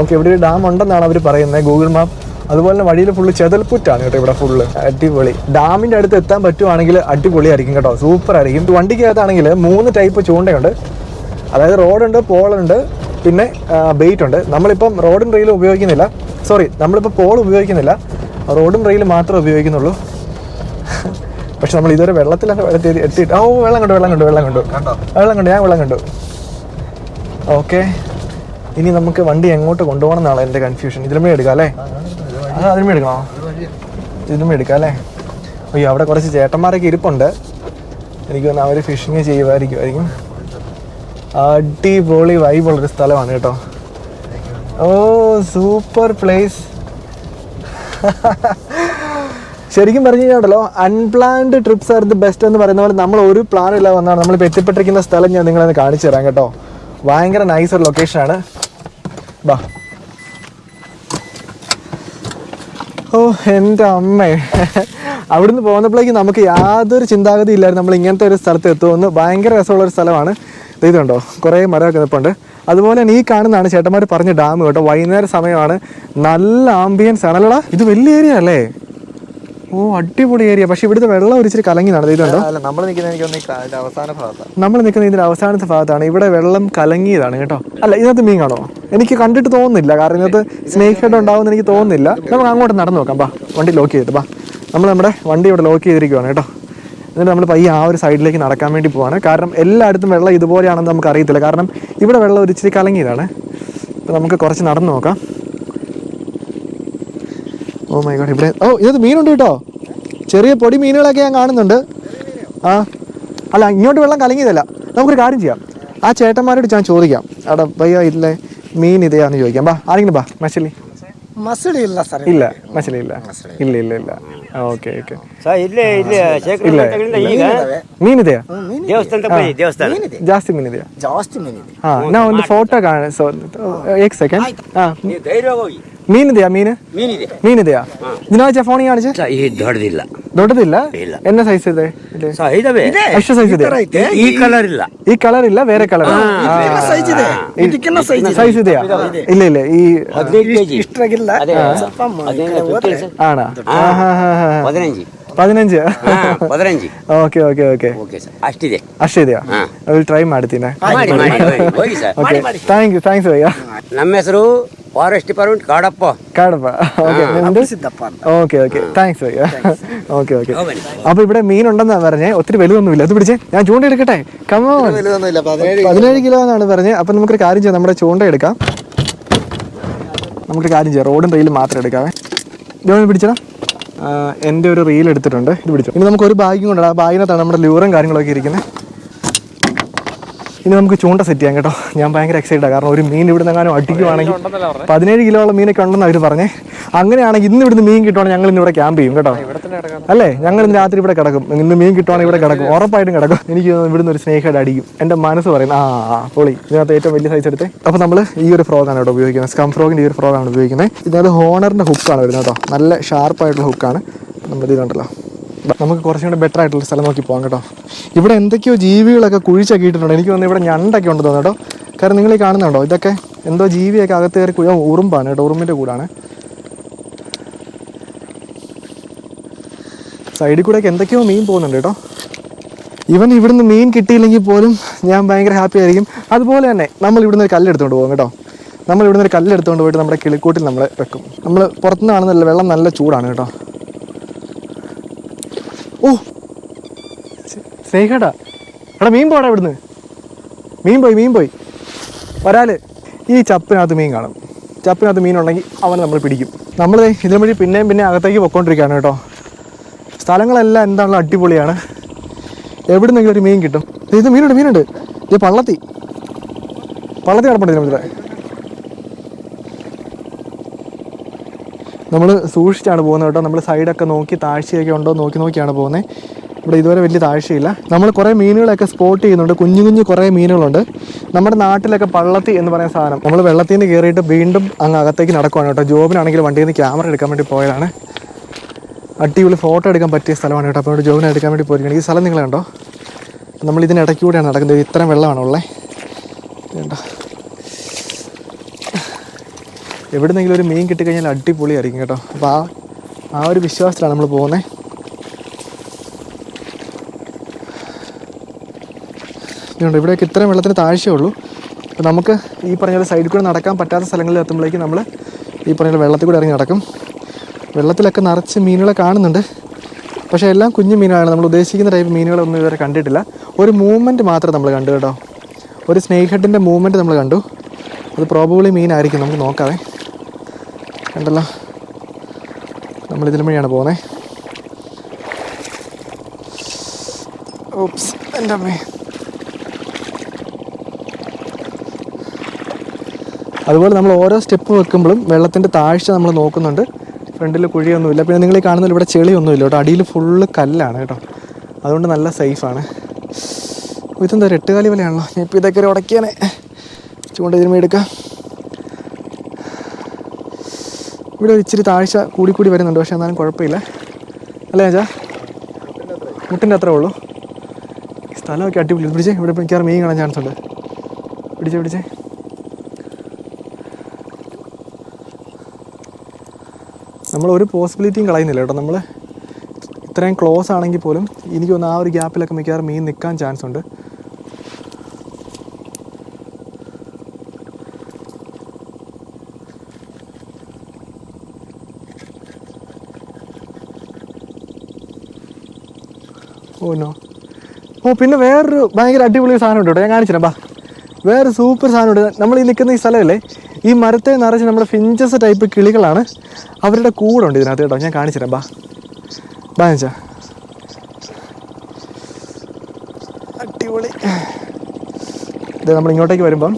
ഓക്കെ ഇവിടെ ഒരു ഡാം ഉണ്ടെന്നാണ് അവർ പറയുന്നത്. Google map. അതുപോലെ തന്നെ വഴിയിൽ ഫുള്ള് ചെതൽപ്പുറ്റാണ് കേട്ടോ ഇവിടെ ഫുള്ള് അടിപൊളി. ഡാമിന്റെ അടുത്ത് എത്താൻ പറ്റുവാണെങ്കിൽ അടിപൊളിയായിരിക്കും കേട്ടോ. സൂപ്പർ ആയിരിക്കും. വണ്ടിക്കകത്താണെങ്കിൽ മൂന്ന് ടൈപ്പ് ചൂണ്ടയുണ്ട്. അതായത് റോഡുണ്ട് പോളുണ്ട് പിന്നെ ബെയ്റ്റ് ഉണ്ട്. നമ്മളിപ്പം റോഡും റെയിലും ഉപയോഗിക്കുന്നില്ല. സോറി നമ്മളിപ്പോൾ പോൾ ഉപയോഗിക്കുന്നില്ല. റോഡും റെയിലും മാത്രമേ ഉപയോഗിക്കുന്നുള്ളൂ. പക്ഷെ നമ്മൾ ഇതുവരെ വെള്ളത്തിലൊക്കെ എത്തി എത്തിയിട്ട് ഓ വെള്ളം കണ്ടു വെള്ളം കണ്ടു വെള്ളം കണ്ടു. കണ്ടോ? വെള്ളം കണ്ടു ഞാൻ വെള്ളം കണ്ടു. ഓക്കെ. ഇനി നമുക്ക് വണ്ടി എങ്ങോട്ട് കൊണ്ടുപോകണം എന്നാണ് എന്റെ കൺഫ്യൂഷൻ ഇതിലുമേ എടുക്കാം അല്ലേ? അത് അതിലുമേ എടുക്കണോ ഇതിലുമേ എടുക്കാം അല്ലേ? അയ്യോ അവിടെ കുറച്ച് ചേട്ടന്മാരൊക്കെ ഇരിപ്പുണ്ട്. എനിക്ക് തോന്നുന്നു അവർ ഫിഷിങ് ചെയ്യുമായിരിക്കുമായിരിക്കും. അടിപൊളി വൈബുള്ളൊരു സ്ഥലമാണ് കേട്ടോ. ഓ സൂപ്പർ പ്ലേസ് ശരിക്കും പറഞ്ഞു കഴിഞ്ഞാൽ unplanned trips are the best എന്ന് പറയുന്ന പോലെ നമ്മൾ ഒരു പ്ലാൻ ഇല്ല വന്നാണ്. നമ്മളിപ്പോൾ എത്തിപ്പെട്ടിരിക്കുന്ന സ്ഥലം ഞാൻ നിങ്ങളെ കാണിച്ചു തരാം കേട്ടോ. ഭയങ്കര നൈസ് ഒരു ലൊക്കേഷനാണ് ബാ. ഓ എന്റെ അമ്മേ. അവിടുന്ന് പോകുന്നപ്പോഴേക്കും നമുക്ക് യാതൊരു ചിന്താഗതി ഇല്ലായിരുന്നു. നമ്മൾ ഇങ്ങനത്തെ ഒരു സ്ഥലത്ത് എത്തുമെന്ന്. ഭയങ്കര രസമുള്ള ഒരു സ്ഥലമാണ്. ഇതുണ്ടോ കുറേ മരമൊക്കെ നിൽപ്പുണ്ട് അതുപോലെ തന്നെ ഈ കാണുന്നതാണ് ചേട്ടന്മാർ പറഞ്ഞ ഡാം കേട്ടോ. വൈകുന്നേര സമയമാണ്. നല്ല ആംബിയൻസ് ആണല്ലോടാ ഇത് വലിയ ഏരിയ അല്ലേ? ഓ അടിപൊളി ഏരിയ പക്ഷെ ഇവിടുത്തെ വെള്ളം ഒരു കലങ്ങി നടന്നിട്ടുണ്ടോ. നമ്മൾ നിൽക്കുന്ന അവസാന ഭാഗത്താണ്. നമ്മൾ നിൽക്കുന്ന ഇതിന്റെ അവസാനത്തെ ഭാഗത്താണ്. ഇവിടെ വെള്ളം കലങ്ങിയതാണ് കേട്ടോ. അല്ല ഇതിനകത്ത് മീൻ കാണോ എനിക്ക് കണ്ടിട്ട് തോന്നുന്നില്ല. കാരണം ഇതിനകത്ത് സ്നേക്ക് ഹെഡ് ഉണ്ടാവുമെന്ന് എനിക്ക് തോന്നുന്നില്ല. നമുക്ക് അങ്ങോട്ട് നടന്നു നോക്കാം. ബാ വണ്ടി ലോക്ക് ചെയ്തിട്ട് ബാ. നമ്മൾ നമ്മുടെ വണ്ടി ഇവിടെ ലോക്ക് ചെയ്തിരിക്കുവാണ് കേട്ടോ. എന്നിട്ട് നമ്മൾ പയ്യെ ആ ഒരു സൈഡിലേക്ക് നടക്കാൻ വേണ്ടി പോവാണ്. കാരണം എല്ലായിടത്തും വെള്ളം ഇതുപോലെയാണെന്ന് നമുക്ക് അറിയത്തില്ല കാരണം ഇവിടെ വെള്ളം ഒരു ഇച്ചിരി കലങ്ങിയതാണ്. അപ്പോൾ നമുക്ക് കുറച്ച് നടന്നു നോക്കാം. ഓ മൈ ഗോഡ് ഇവിടെ ഓ ഇതിനകത്ത് മീനുണ്ട് കേട്ടോ. ചെറിയ പൊടി മീനുകളൊക്കെ ഞാൻ കാണുന്നുണ്ട്. ആ. അല്ല ഇങ്ങോട്ട് വെള്ളം കലങ്ങിയതല്ല. നമുക്കൊരു കാര്യം ചെയ്യാം. ആ ചേട്ടന്മാരോട് ഞാൻ ചോദിക്കാം. അവിടെ പയ്യ ഇല്ലേ? മീൻ ഇതയാന്ന് ചോദിക്കാം. ബാ ആരെങ്കിലും ബാ മച്ചലി ಮಸಳಿ ಇಲ್ಲ ಸರ್ ಇಲ್ಲ ಮಸಳಿ ಇಲ್ಲ ಇಲ್ಲ ಇಲ್ಲ ಇಲ್ಲ ಓಕೆ ಓಕೆ ಸರ್ ಇಲ್ಲೇ ಇಲ್ಲಿ ಇಲ್ಲ ಈಗ ಮೀನಿದೆಯಾ ದೇವಸ್ಥಾನ ದೇವಸ್ಥಾನ ಜಾಸ್ತಿ ಮೀನಿದೆಯಾ ಜಾಸ್ತಿ ಮೀನಿದೆ ಹಾ ನಾ ಒಂದು ಫೋಟೋ ಕಾಣ ಸೊ ಒಂದು ಏಕ್ ಸೆಕೆಂಡ್ ಹಾಂ ಧೈರ್ಯವಾಗಿ ಹೋಗಿ ಮೀನ್ ಇದೆಯಾ ಮೀನು ಮೀನಿದೆ ಮೀನ್ ಇದೆಯಾ ದಿನಾಚೆ ಫೋನ್ ಕಾಣಿಸಿ ಸರ್ ಈ ದೊಡ್ಡದಿಲ್ಲ ದೊಡ್ಡದಿಲ್ಲ ಇಲ್ಲ. ಎನ್ನ ಸೈಜ್ ಇದೆ ಇದೆ ಸರ್ ಇದಾವೆ ಎಷ್ಟು ಸೈಜ್ ಇದೆ ಈ ಕಲರ್ ಇಲ್ಲ ಈ ಕಲರ್ ಇಲ್ಲ ಬೇರೆ ಕಲರ್ ಸೈಜ್ ಇದೆ ಇದಕ್ಕಿನ್ನ ಸೈಜ್ ಇದೆ ಸೈಜ್ ಇದೆಯಾ ಇಲ್ಲ ಇಲ್ಲ ಈ ಹದಿನೈದು ಕೆಜಿ ಇಷ್ಟ್ರಾಗಿಲ್ಲ ಅದೇ ಸ್ವಲ್ಪ ಮ- ಈ ಹದಿನೈದು ಕಡೆ ಹೋದ್ರೆ ಫಿಫ್ಟೀನ್ ആണോ ആ ഹാ ഹാ ഹാ ಪದಿನಂಜಿ പതിനഞ്ച് ಹಾ ಪದಿನಂಜಿ okay okay okay okay sir ಅಷ್ಟಿದೆ ಅಷ್ಟಿದೆಯಾ ಹಾ. ವಿಲ್ ಟ್ರೈ ಮಾಡ್ತೀನಿ ಮಾಡಿ ಮಾಡಿ ಹೋಗಿ, ಹೋಗಿ sir okay thank you thanks bhaiya ನಮ್ಮ ಹೆಸರು forest department Kadappa Kadappa okay നിന്റെ ಸಿದ್ದಪ್ಪ ಅಂತ ഓക്കെ ഓക്കെ താങ്ക്സ് ഭയ്യ ഓക്കെ ഓക്കെ ಹೋಗಣಿ അപ്പൊ ഇവിടെ മീനുണ്ടെന്നാ പറഞ്ഞേ ഒത്തിരി വലുതൊന്നുമില്ല അത് പിടിച്ചേ ഞാൻ ചൂണ്ട എടുക്കട്ടെ കമോ വലുതൊന്നുമില്ല പതിനേഴ് പതിനേഴ് കിലോ എന്നാണ് പറഞ്ഞത് അപ്പൊ നമുക്കൊരു കാര്യം ചെയ്യാം നമ്മുടെ ചൂണ്ട എടുക്കാം നമുക്കൊരു കാര്യം ചെയ്യാം റോഡും റെയിലും മാത്രം എടുക്കാവേ ഇതൊന്ന് പിടിച്ചടാ എൻ്റെ ഒരു റീൽ എടുത്തിട്ടുണ്ട് ഇത് പിടിച്ചു ഇനി നമുക്ക് ഒരു ബാഗും കൊണ്ടുണ്ട് ആ ബാഗിനകത്താണ് നമ്മുടെ ലൂറും കാര്യങ്ങളൊക്കെ ഇരിക്കുന്നത് ഇനി നമുക്ക് ചൂണ്ട സെറ്റ് ചെയ്യാം കേട്ടോ. ഞാൻ ഭയങ്കര എക്സൈറ്റഡാണ് കാരണം ഒരു മീൻ ഇവിടെ നിന്നെങ്ങാനും അടിക്കുവാണെങ്കിൽ പതിനേഴ് കിലോ ഉള്ള മീനൊക്കെ ഉണ്ടെന്ന് അവർ പറഞ്ഞേ. അങ്ങനെയാണെങ്കിൽ ഇന്ന് ഇവിടുന്ന് മീൻ കിട്ടുവാണെങ്കിൽ ഞങ്ങൾ ഇന്ന് ഇവിടെ ക്യാമ്പ് ചെയ്യും കേട്ടോ. അല്ലേ? ഞങ്ങൾ ഇന്ന് രാത്രി ഇവിടെ കിടക്കും. ഇന്ന് മീൻ കിട്ടുവാണെങ്കിൽ ഇവിടെ കിടക്കും. ഉറപ്പായിട്ടും കിടക്കും. എനിക്ക് ഇവിടുന്ന് ഒരു സ്നേഹമായിട്ട് അടിക്കും. എന്റെ മനസ്സ് പറയുന്നത് ആ ആ, പൊളി. ഇതിനകത്ത് ഏറ്റവും വലിയ സൈസ് എടുത്ത്. അപ്പോൾ നമ്മൾ ഈ ഒരു ഫ്രോഗാണ് കേട്ടോ ഉപയോഗിക്കുന്നത്. സ്കം ഫ്രോഗിന്റെ ഈ ഒരു ഫ്രോഗാണ് ഉപയോഗിക്കുന്നത്. ഇതിനകത്ത് ഹോണറിന്റെ ഹുക്കാണ് വരുന്നത് കേട്ടോ. നല്ല ഷാർപ്പായിട്ടുള്ള ഹുക്കാണ് നമ്മുടെ ഇതിലുണ്ടല്ലോ നമുക്ക് കുറച്ചും കൂടെ ബെറ്റർ ആയിട്ടുള്ള സ്ഥലം നോക്കി പോകാം കേട്ടോ. ഇവിടെ എന്തൊക്കെയോ ജീവികളൊക്കെ കുഴിച്ചൊക്കെ ഇട്ടിട്ടുണ്ട് എനിക്ക് തോന്നുന്നു ഇവിടെ ഞണ്ടൊക്കെ ഉണ്ട് തോന്നുന്നു കേട്ടോ. കാരണം നിങ്ങൾ ഈ കാണുന്നുണ്ടോ? ഇതൊക്കെ എന്തോ ജീവിയൊക്കെ അകത്ത് കയറി കുഴ ഉറുമ്പാണ് കേട്ടോ ഉറുമ്പിന്റെ കൂടാണ്. സൈഡിൽ കൂടെയൊക്കെ എന്തൊക്കെയോ മീൻ പോകുന്നുണ്ട് കേട്ടോ. ഇവൻ ഇവിടുന്ന് മീൻ കിട്ടിയില്ലെങ്കിൽ പോലും ഞാൻ ഭയങ്കര ഹാപ്പി ആയിരിക്കും. അതുപോലെ തന്നെ നമ്മൾ ഇവിടുന്ന് ഒരു കല്ലെടുത്തുകൊണ്ട് പോകും കേട്ടോ. നമ്മൾ ഇവിടുന്ന് ഒരു കല്ലെടുത്തുകൊണ്ട് പോയിട്ട് നമ്മുടെ കിളിക്കൂട്ടിൽ നമ്മൾ വെക്കും. നമ്മൾ പുറത്തുനിന്ന് കാണുന്നില്ല വെള്ളം നല്ല ചൂടാണ് കേട്ടോ. ഓ. സ്നേഹടാ എടാ മീൻ പോടാ ഇവിടുന്ന്. മീൻ പോയി മീൻ പോയി. വരാൽ. ഈ ചപ്പിനകത്ത് മീൻ കാണും. ചപ്പിനകത്ത് മീനുണ്ടെങ്കിൽ അവനെ നമ്മൾ പിടിക്കും. നമ്മൾ ഇതിനു വഴി പിന്നെയും പിന്നെ അകത്തേക്ക് പൊക്കോണ്ടിരിക്കുകയാണ് കേട്ടോ. സ്ഥലങ്ങളെല്ലാം എന്താണല്ലോ അടിപൊളിയാണ്. എവിടുന്നെങ്കിലും ഒരു മീൻ കിട്ടും. ഇത് മീനുണ്ട് മീനുണ്ട്. ഇത് പള്ളത്തി. പള്ളത്തി കിടപ്പുണ്ട് ഇതിനെ നമ്മൾ സൂക്ഷിച്ചാണ് പോകുന്നത് കേട്ടോ. നമ്മൾ സൈഡൊക്കെ നോക്കി താഴ്ചയൊക്കെ ഉണ്ടോ നോക്കി നോക്കിയാണ് പോകുന്നത്. ഇവിടെ ഇതുവരെ വലിയ താഴ്ചയില്ല. നമ്മൾ കുറേ മീനുകളൊക്കെ സ്പോട്ട് ചെയ്യുന്നുണ്ട്. കുഞ്ഞു കുഞ്ഞു കുറേ മീനുകളുണ്ട്. നമ്മുടെ നാട്ടിലൊക്കെ പള്ളത്തി എന്ന് പറയുന്ന സാധനം. നമ്മൾ വെള്ളത്തിൽ നിന്ന് കയറിയിട്ട് വീണ്ടും അങ്ങ് അകത്തേക്ക് നടക്കുവാണ് കേട്ടോ. ജോബിനാണെങ്കിൽ വണ്ടിയിൽ നിന്ന് ക്യാമറ എടുക്കാൻ വേണ്ടി പോയതാണ്. അടിപൊളി ഫോട്ടോ എടുക്കാൻ പറ്റിയ സ്ഥലമാണ് കേട്ടോ. അപ്പോൾ ജോബിനെ എടുക്കാൻ വേണ്ടി പോയിരിക്കുകയാണ്. ഈ സ്ഥലം നിങ്ങൾ കണ്ടോ നമ്മൾ ഇതിനിടയ്ക്കൂടെയാണ് നടക്കുന്നത്. ഇത്രയും വെള്ളമാണ് ഉള്ളത് വേണ്ട എവിടുന്നെങ്കിലും ഒരു മീൻ കിട്ടിക്കഴിഞ്ഞാൽ അടിപൊളിയായിരിക്കും കേട്ടോ. അപ്പോൾ ആ ആ ഒരു വിശ്വാസത്തിലാണ് നമ്മൾ പോകുന്നത് ഇതുകൊണ്ട് ഇവിടെയൊക്കെ ഇത്രയും വെള്ളത്തിന് താഴ്ചയേ ഉള്ളൂ. അപ്പോൾ നമുക്ക് ഈ പറഞ്ഞ സൈഡിൽ കൂടെ നടക്കാൻ പറ്റാത്ത സ്ഥലങ്ങളിൽ എത്തുമ്പോഴേക്കും നമ്മൾ ഈ പറഞ്ഞ വെള്ളത്തിൽ കൂടെ ഇറങ്ങി നടക്കും. വെള്ളത്തിലൊക്കെ നിറച്ച് മീനുകളെ കാണുന്നുണ്ട്. പക്ഷേ എല്ലാം കുഞ്ഞു മീനുകളാണ്. നമ്മൾ ഉദ്ദേശിക്കുന്ന ടൈപ്പ് മീനുകളൊന്നും ഇതുവരെ കണ്ടിട്ടില്ല. ഒരു മൂവ്മെന്റ് മാത്രമേ നമ്മൾ കണ്ടു കേട്ടോ. ഒരു സ്നേഹഡിന്റെ ഹെഡിന്റെ മൂവ്മെന്റ് നമ്മൾ കണ്ടു. അത് പ്രോബബിളി മീനായിരിക്കും. നമുക്ക് നോക്കാവേ. കണ്ടല്ലോ. നമ്മൾ ഇതിലും വഴിയാണ് പോകുന്നത് ഓപ്സ് എന്റെ അമ്മേ. അതുപോലെ നമ്മൾ ഓരോ സ്റ്റെപ്പ് വെക്കുമ്പോഴും വെള്ളത്തിന്റെ താഴ്ച നമ്മൾ നോക്കുന്നുണ്ട്. ഫ്രണ്ടിൽ കുഴിയൊന്നുമില്ല. പിന്നെ നിങ്ങൾ ഈ കാണുന്നില്ല ഇവിടെ ചെളിയൊന്നുമില്ല കേട്ടോ. അടിയിൽ ഫുള്ള് കല്ലാണ് കേട്ടോ. അതുകൊണ്ട് നല്ല സേഫാണ്. ഇതെന്താ എട്ടുകാലി പോലെയാണല്ലോ ഞാൻ ഇപ്പോൾ ഇതൊക്കെ ഒരു ഉടക്കിയാണേ. ചൂണ്ട എടുക്കാം. ഇവിടെ ഇച്ചിരി താഴ്ച കൂടി കൂടി വരുന്നുണ്ട് പക്ഷേ എന്നാലും കുഴപ്പമില്ല. അല്ലേ ചാ മുട്ടിന്റെ അത്രേ ഉള്ളൂ. സ്ഥലമൊക്കെ അടിപൊളി. പിടിച്ചേ ഇവിടെ മിക്കവാറും മീൻ കാണാൻ ചാൻസ് ഉണ്ട്. പിടിച്ചേ പിടിച്ചേ. നമ്മൾ ഒരു പോസിബിലിറ്റിയും കളയുന്നില്ല കേട്ടോ. നമ്മൾ ഇത്രയും ക്ലോസ് ആണെങ്കിൽ പോലും എനിക്ക് തോന്നുന്നു ആ ഒരു ഗ്യാപ്പിലൊക്കെ മിക്കവാറും മീൻ നിൽക്കാൻ ചാൻസ് ഉണ്ട്. Oh no. ഓ പിന്നെ വേറൊരു ഭയങ്കര അടിപൊളി സാധനം ഉണ്ട് കേട്ടോ. ഞാൻ കാണിച്ചുതരാം. ബാ. വേറെ സൂപ്പർ സാധനം ഉണ്ട് നമ്മൾ ഈ നിൽക്കുന്ന ഈ സ്ഥലമല്ലേ ഈ മരത്തെ നിറച്ച് നമ്മുടെ ഫിഞ്ചസ് ടൈപ്പ് കിളികളാണ് അവരുടെ കൂടുണ്ട് ഇതിനകത്ത് കേട്ടോ. ഞാൻ കാണിച്ചുതരാം. ബാ. അടിപൊളി. ഇത് നമ്മൾ ഇങ്ങോട്ടേക്ക് വരുമ്പം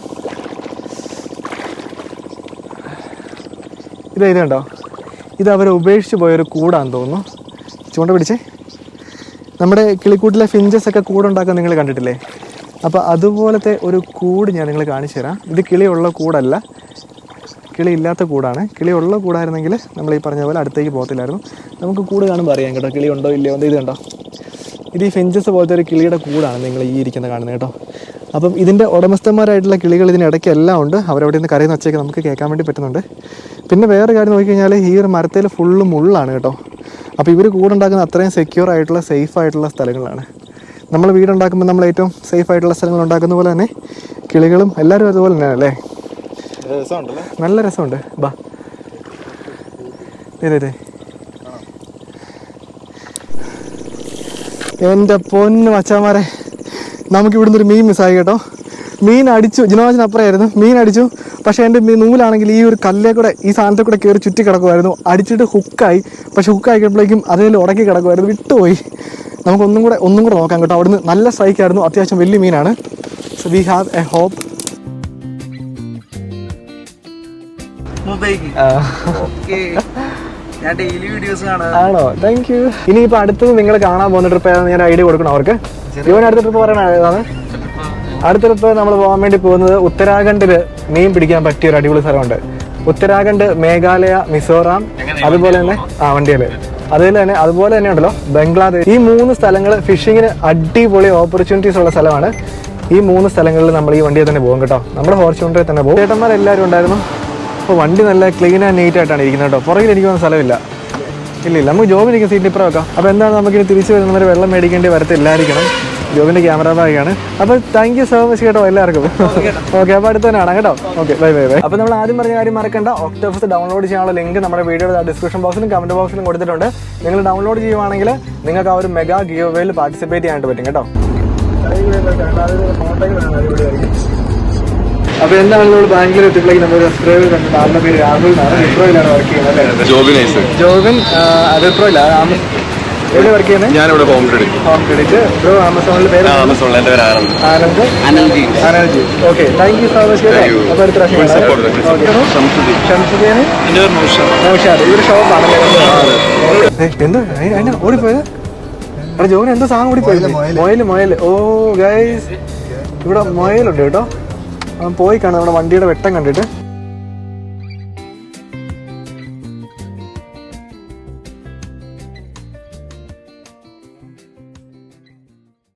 ഇത് ഇതേ കണ്ടോ ഇത് അവർ ഉപേക്ഷിച്ച് പോയൊരു കൂടാന്ന് തോന്നുന്നു. ചൂണ്ട പിടിച്ചേ. നമ്മുടെ കിളിക്കൂട്ടിലെ ഫിഞ്ചസ് ഒക്കെ കൂടുണ്ടാക്കാൻ നിങ്ങൾ കണ്ടിട്ടില്ലേ? അപ്പോൾ അതുപോലത്തെ ഒരു കൂട് ഞാൻ നിങ്ങൾ കാണിച്ചു തരാം. ഇത് കിളിയുള്ള കൂടല്ല. കിളി ഇല്ലാത്ത കൂടാണ്. കിളിയുള്ള കൂടായിരുന്നെങ്കിൽ നമ്മൾ ഈ പറഞ്ഞ പോലെ അടുത്തേക്ക് പോകത്തില്ലായിരുന്നു. നമുക്ക് കൂട് കാണുമ്പോൾ അറിയാം കേട്ടോ കിളി ഉണ്ടോ ഇല്ലയോ ഇത് കണ്ടോ? ഇത് ഈ ഫെഞ്ചസ് പോലത്തെ ഒരു കിളിയുടെ കൂടാണ് നിങ്ങൾ ഈ ഇരിക്കുന്ന കാണുന്നത് കേട്ടോ. അപ്പം ഇതിന്റെ ഉടമസ്ഥന്മാരായിട്ടുള്ള കിളികൾ ഇതിനിടയ്ക്ക് എല്ലാം ഉണ്ട്. അവരവിടെ നിന്ന് കരയുന്ന ഒച്ചയൊക്കെ നമുക്ക് കേൾക്കാൻ വേണ്ടി പറ്റുന്നുണ്ട്. പിന്നെ വേറെ കാര്യം നോക്കിക്കഴിഞ്ഞാൽ ഈ ഒരു മരത്തിൽ ഫുള്ള് മുള്ളാണ് കേട്ടോ. അപ്പോൾ ഇവർ കൂടുണ്ടാക്കുന്ന അത്രയും സെക്യൂർ ആയിട്ടുള്ള സേഫ് ആയിട്ടുള്ള സ്ഥലങ്ങളാണ്. നമ്മൾ വീടുണ്ടാക്കുമ്പോൾ നമ്മൾ ഏറ്റവും സേഫ് ആയിട്ടുള്ള സ്ഥലങ്ങൾ ഉണ്ടാക്കുന്ന പോലെ തന്നെ കിളികളും എല്ലാവരും അതുപോലെ തന്നെയാണ് അല്ലേ? നല്ല രസമുണ്ട്. ബാ. ഇതേ ഇതെ എന്റെ പൊന്ന് മച്ചാമാരെ നമുക്ക് ഇവിടുന്ന് ഒരു മീൻ മിസ്സായി കേട്ടോ. മീൻ അടിച്ചു. ജിനോജിനപ്പുറമായിരുന്നു മീൻ അടിച്ചു. പക്ഷേ എന്റെ മീൻ നൂലാണെങ്കിൽ ഈ ഒരു കല്ലേ കൂടെ ഈ സാധനത്തിൽ കൂടെ കയറി ചുറ്റി കിടക്കുമായിരുന്നു അടിച്ചിട്ട് ഹുക്കായി. പക്ഷെ ഹുക്കായി കഴിയുമ്പോഴേക്കും അതിൽ ഉടക്കി കിടക്കുമായിരുന്നു വിട്ടുപോയി. നമുക്കൊന്നും കൂടെ ഒന്നും കൂടെ നോക്കാം കേട്ടോ. അവിടുന്ന് നല്ല സ്ട്രൈക്കായിരുന്നു അത്യാവശ്യം വലിയ മീനാണ്. So we have a hope ഞാൻ ഡെയിലി വീഡിയോസ് ആണോ? താങ്ക് യു ഇനിയിപ്പോ അടുത്തത് നിങ്ങൾ കാണാൻ പോകുന്ന ട്രിപ്പ് ഏതാണെന്ന് ഞാൻ ഐഡിയ കൊടുക്കണം അവർക്ക്. ഇവൻ അടുത്ത ട്രിപ്പ് പറയണ ഏതാണ് അടുത്ത നമ്മൾ പോകാൻ വേണ്ടി പോകുന്നത് ഉത്തരാഖണ്ഡിൽ മീൻ പിടിക്കാൻ പറ്റിയ ഒരു അടിപൊളി സ്ഥലമുണ്ട്. ഉത്തരാഖണ്ഡ് മേഘാലയ മിസോറാം അതുപോലെ തന്നെ ആ വണ്ടിയിൽ അതുപോലെ തന്നെ അതുപോലെ തന്നെ ഉണ്ടല്ലോ ബംഗ്ലാദേശ്. ഈ മൂന്ന് സ്ഥലങ്ങൾ ഫിഷിങ്ങിന് അടിപൊളി ഓപ്പർച്യൂണിറ്റീസ് ഉള്ള സ്ഥലമാണ്. ഈ മൂന്ന് സ്ഥലങ്ങളിൽ നമ്മൾ ഈ വണ്ടിയിൽ തന്നെ പോകും കേട്ടോ. നമ്മുടെ ഫോർച്യൂണറിൽ തന്നെ പോകും. ചേട്ടന്മാർ എല്ലാവരും ഉണ്ടായിരുന്നു. അപ്പോൾ വണ്ടി നല്ല ക്ലീൻ ആൻഡ് നീറ്റ് ആയിട്ടാണ് ഇരിക്കുന്നത് കേട്ടോ. പുറകിൽ എനിക്ക് പോകുന്ന സ്ഥലമില്ല. ഇല്ല ഇല്ല നമുക്ക് ഇരിക്കുന്ന സീറ്റിൽ ഇപ്പുറം വെക്കാം. അപ്പോൾ എന്താണ് നമുക്ക് ഇനി തിരിച്ചു വരുന്നവർ വെള്ളം മേടിക്കേണ്ടി വരത്തില്ലായിരിക്കണം. ജോബിന്റെ ക്യാമറ ബാഗാണ്. അപ്പോൾ താങ്ക് യു സോ മച്ച് കേട്ടോ എല്ലാവർക്കും. ഓക്കെ. അപ്പോൾ അടുത്ത് തന്നെ കാണാം കേട്ടോ. ഓക്കെ ബൈ ബൈ ബൈ അപ്പോൾ നമ്മൾ ആദ്യം പറഞ്ഞ കാര്യം മറക്കണ്ട. ഒക്ടോഫസ് ഡൗൺലോഡ് ചെയ്യാനുള്ള ലിങ്ക് നമ്മുടെ വീഡിയോയുടെ ഡിസ്ക്രിപ്ഷൻ ബോക്സിലും കമന്റ് ബോക്സിലും കൊടുത്തിട്ടുണ്ട്. നിങ്ങൾ ഡൗൺലോഡ് ചെയ്യുവാണെങ്കിൽ നിങ്ങൾക്ക് ആ ഒരു മെഗാ ഗിയോ വേയിൽ പാർട്ടിസിപ്പേറ്റ് ചെയ്യാനായിട്ട് പറ്റും കേട്ടോ. അപ്പൊ എന്താണ് നമ്മൾ ബാംഗ്ലൂർ എത്തിയപ്പോഴേക്ക് നമ്മൾ സബ്സ്ക്രൈബർ കണ്ടിട്ട് ആളുടെ പേര് രാഹുൽ എന്നാണ്. വിപ്രോയിലാണ് വർക്ക് ചെയ്യുന്നത് അല്ലേ? ജോബിനൈസ് ജോബിൻ വിപ്രോയില്ല എവിടെ വർക്ക് ചെയ്യുന്നത് ഞാനിവിടെ home credit home credit bro ആമസോണിൽ പേര്? ആമസോണിൽ എന്റെ പേര് ആനന്ദ്. ആനന്ദ്? അനൽജി. അനൽജി okay thank you so much അപ്പോൾ പ്രാവശ്യം. ഷംസുദ്ദീൻ. നൗഷാദ്. എന്താ? അതിന് ഓടിപ്പോയത്? എന്തോ സാധനം ഓടിപ്പോയത് മൊയൽ മൊയൽ ഓ ഗൈസ് ഇവിടെ മൊയലുണ്ട് കേട്ടോ. അവൻ പോയി കാണാം. നമ്മുടെ വണ്ടിയുടെ വെട്ടം കണ്ടിട്ട്.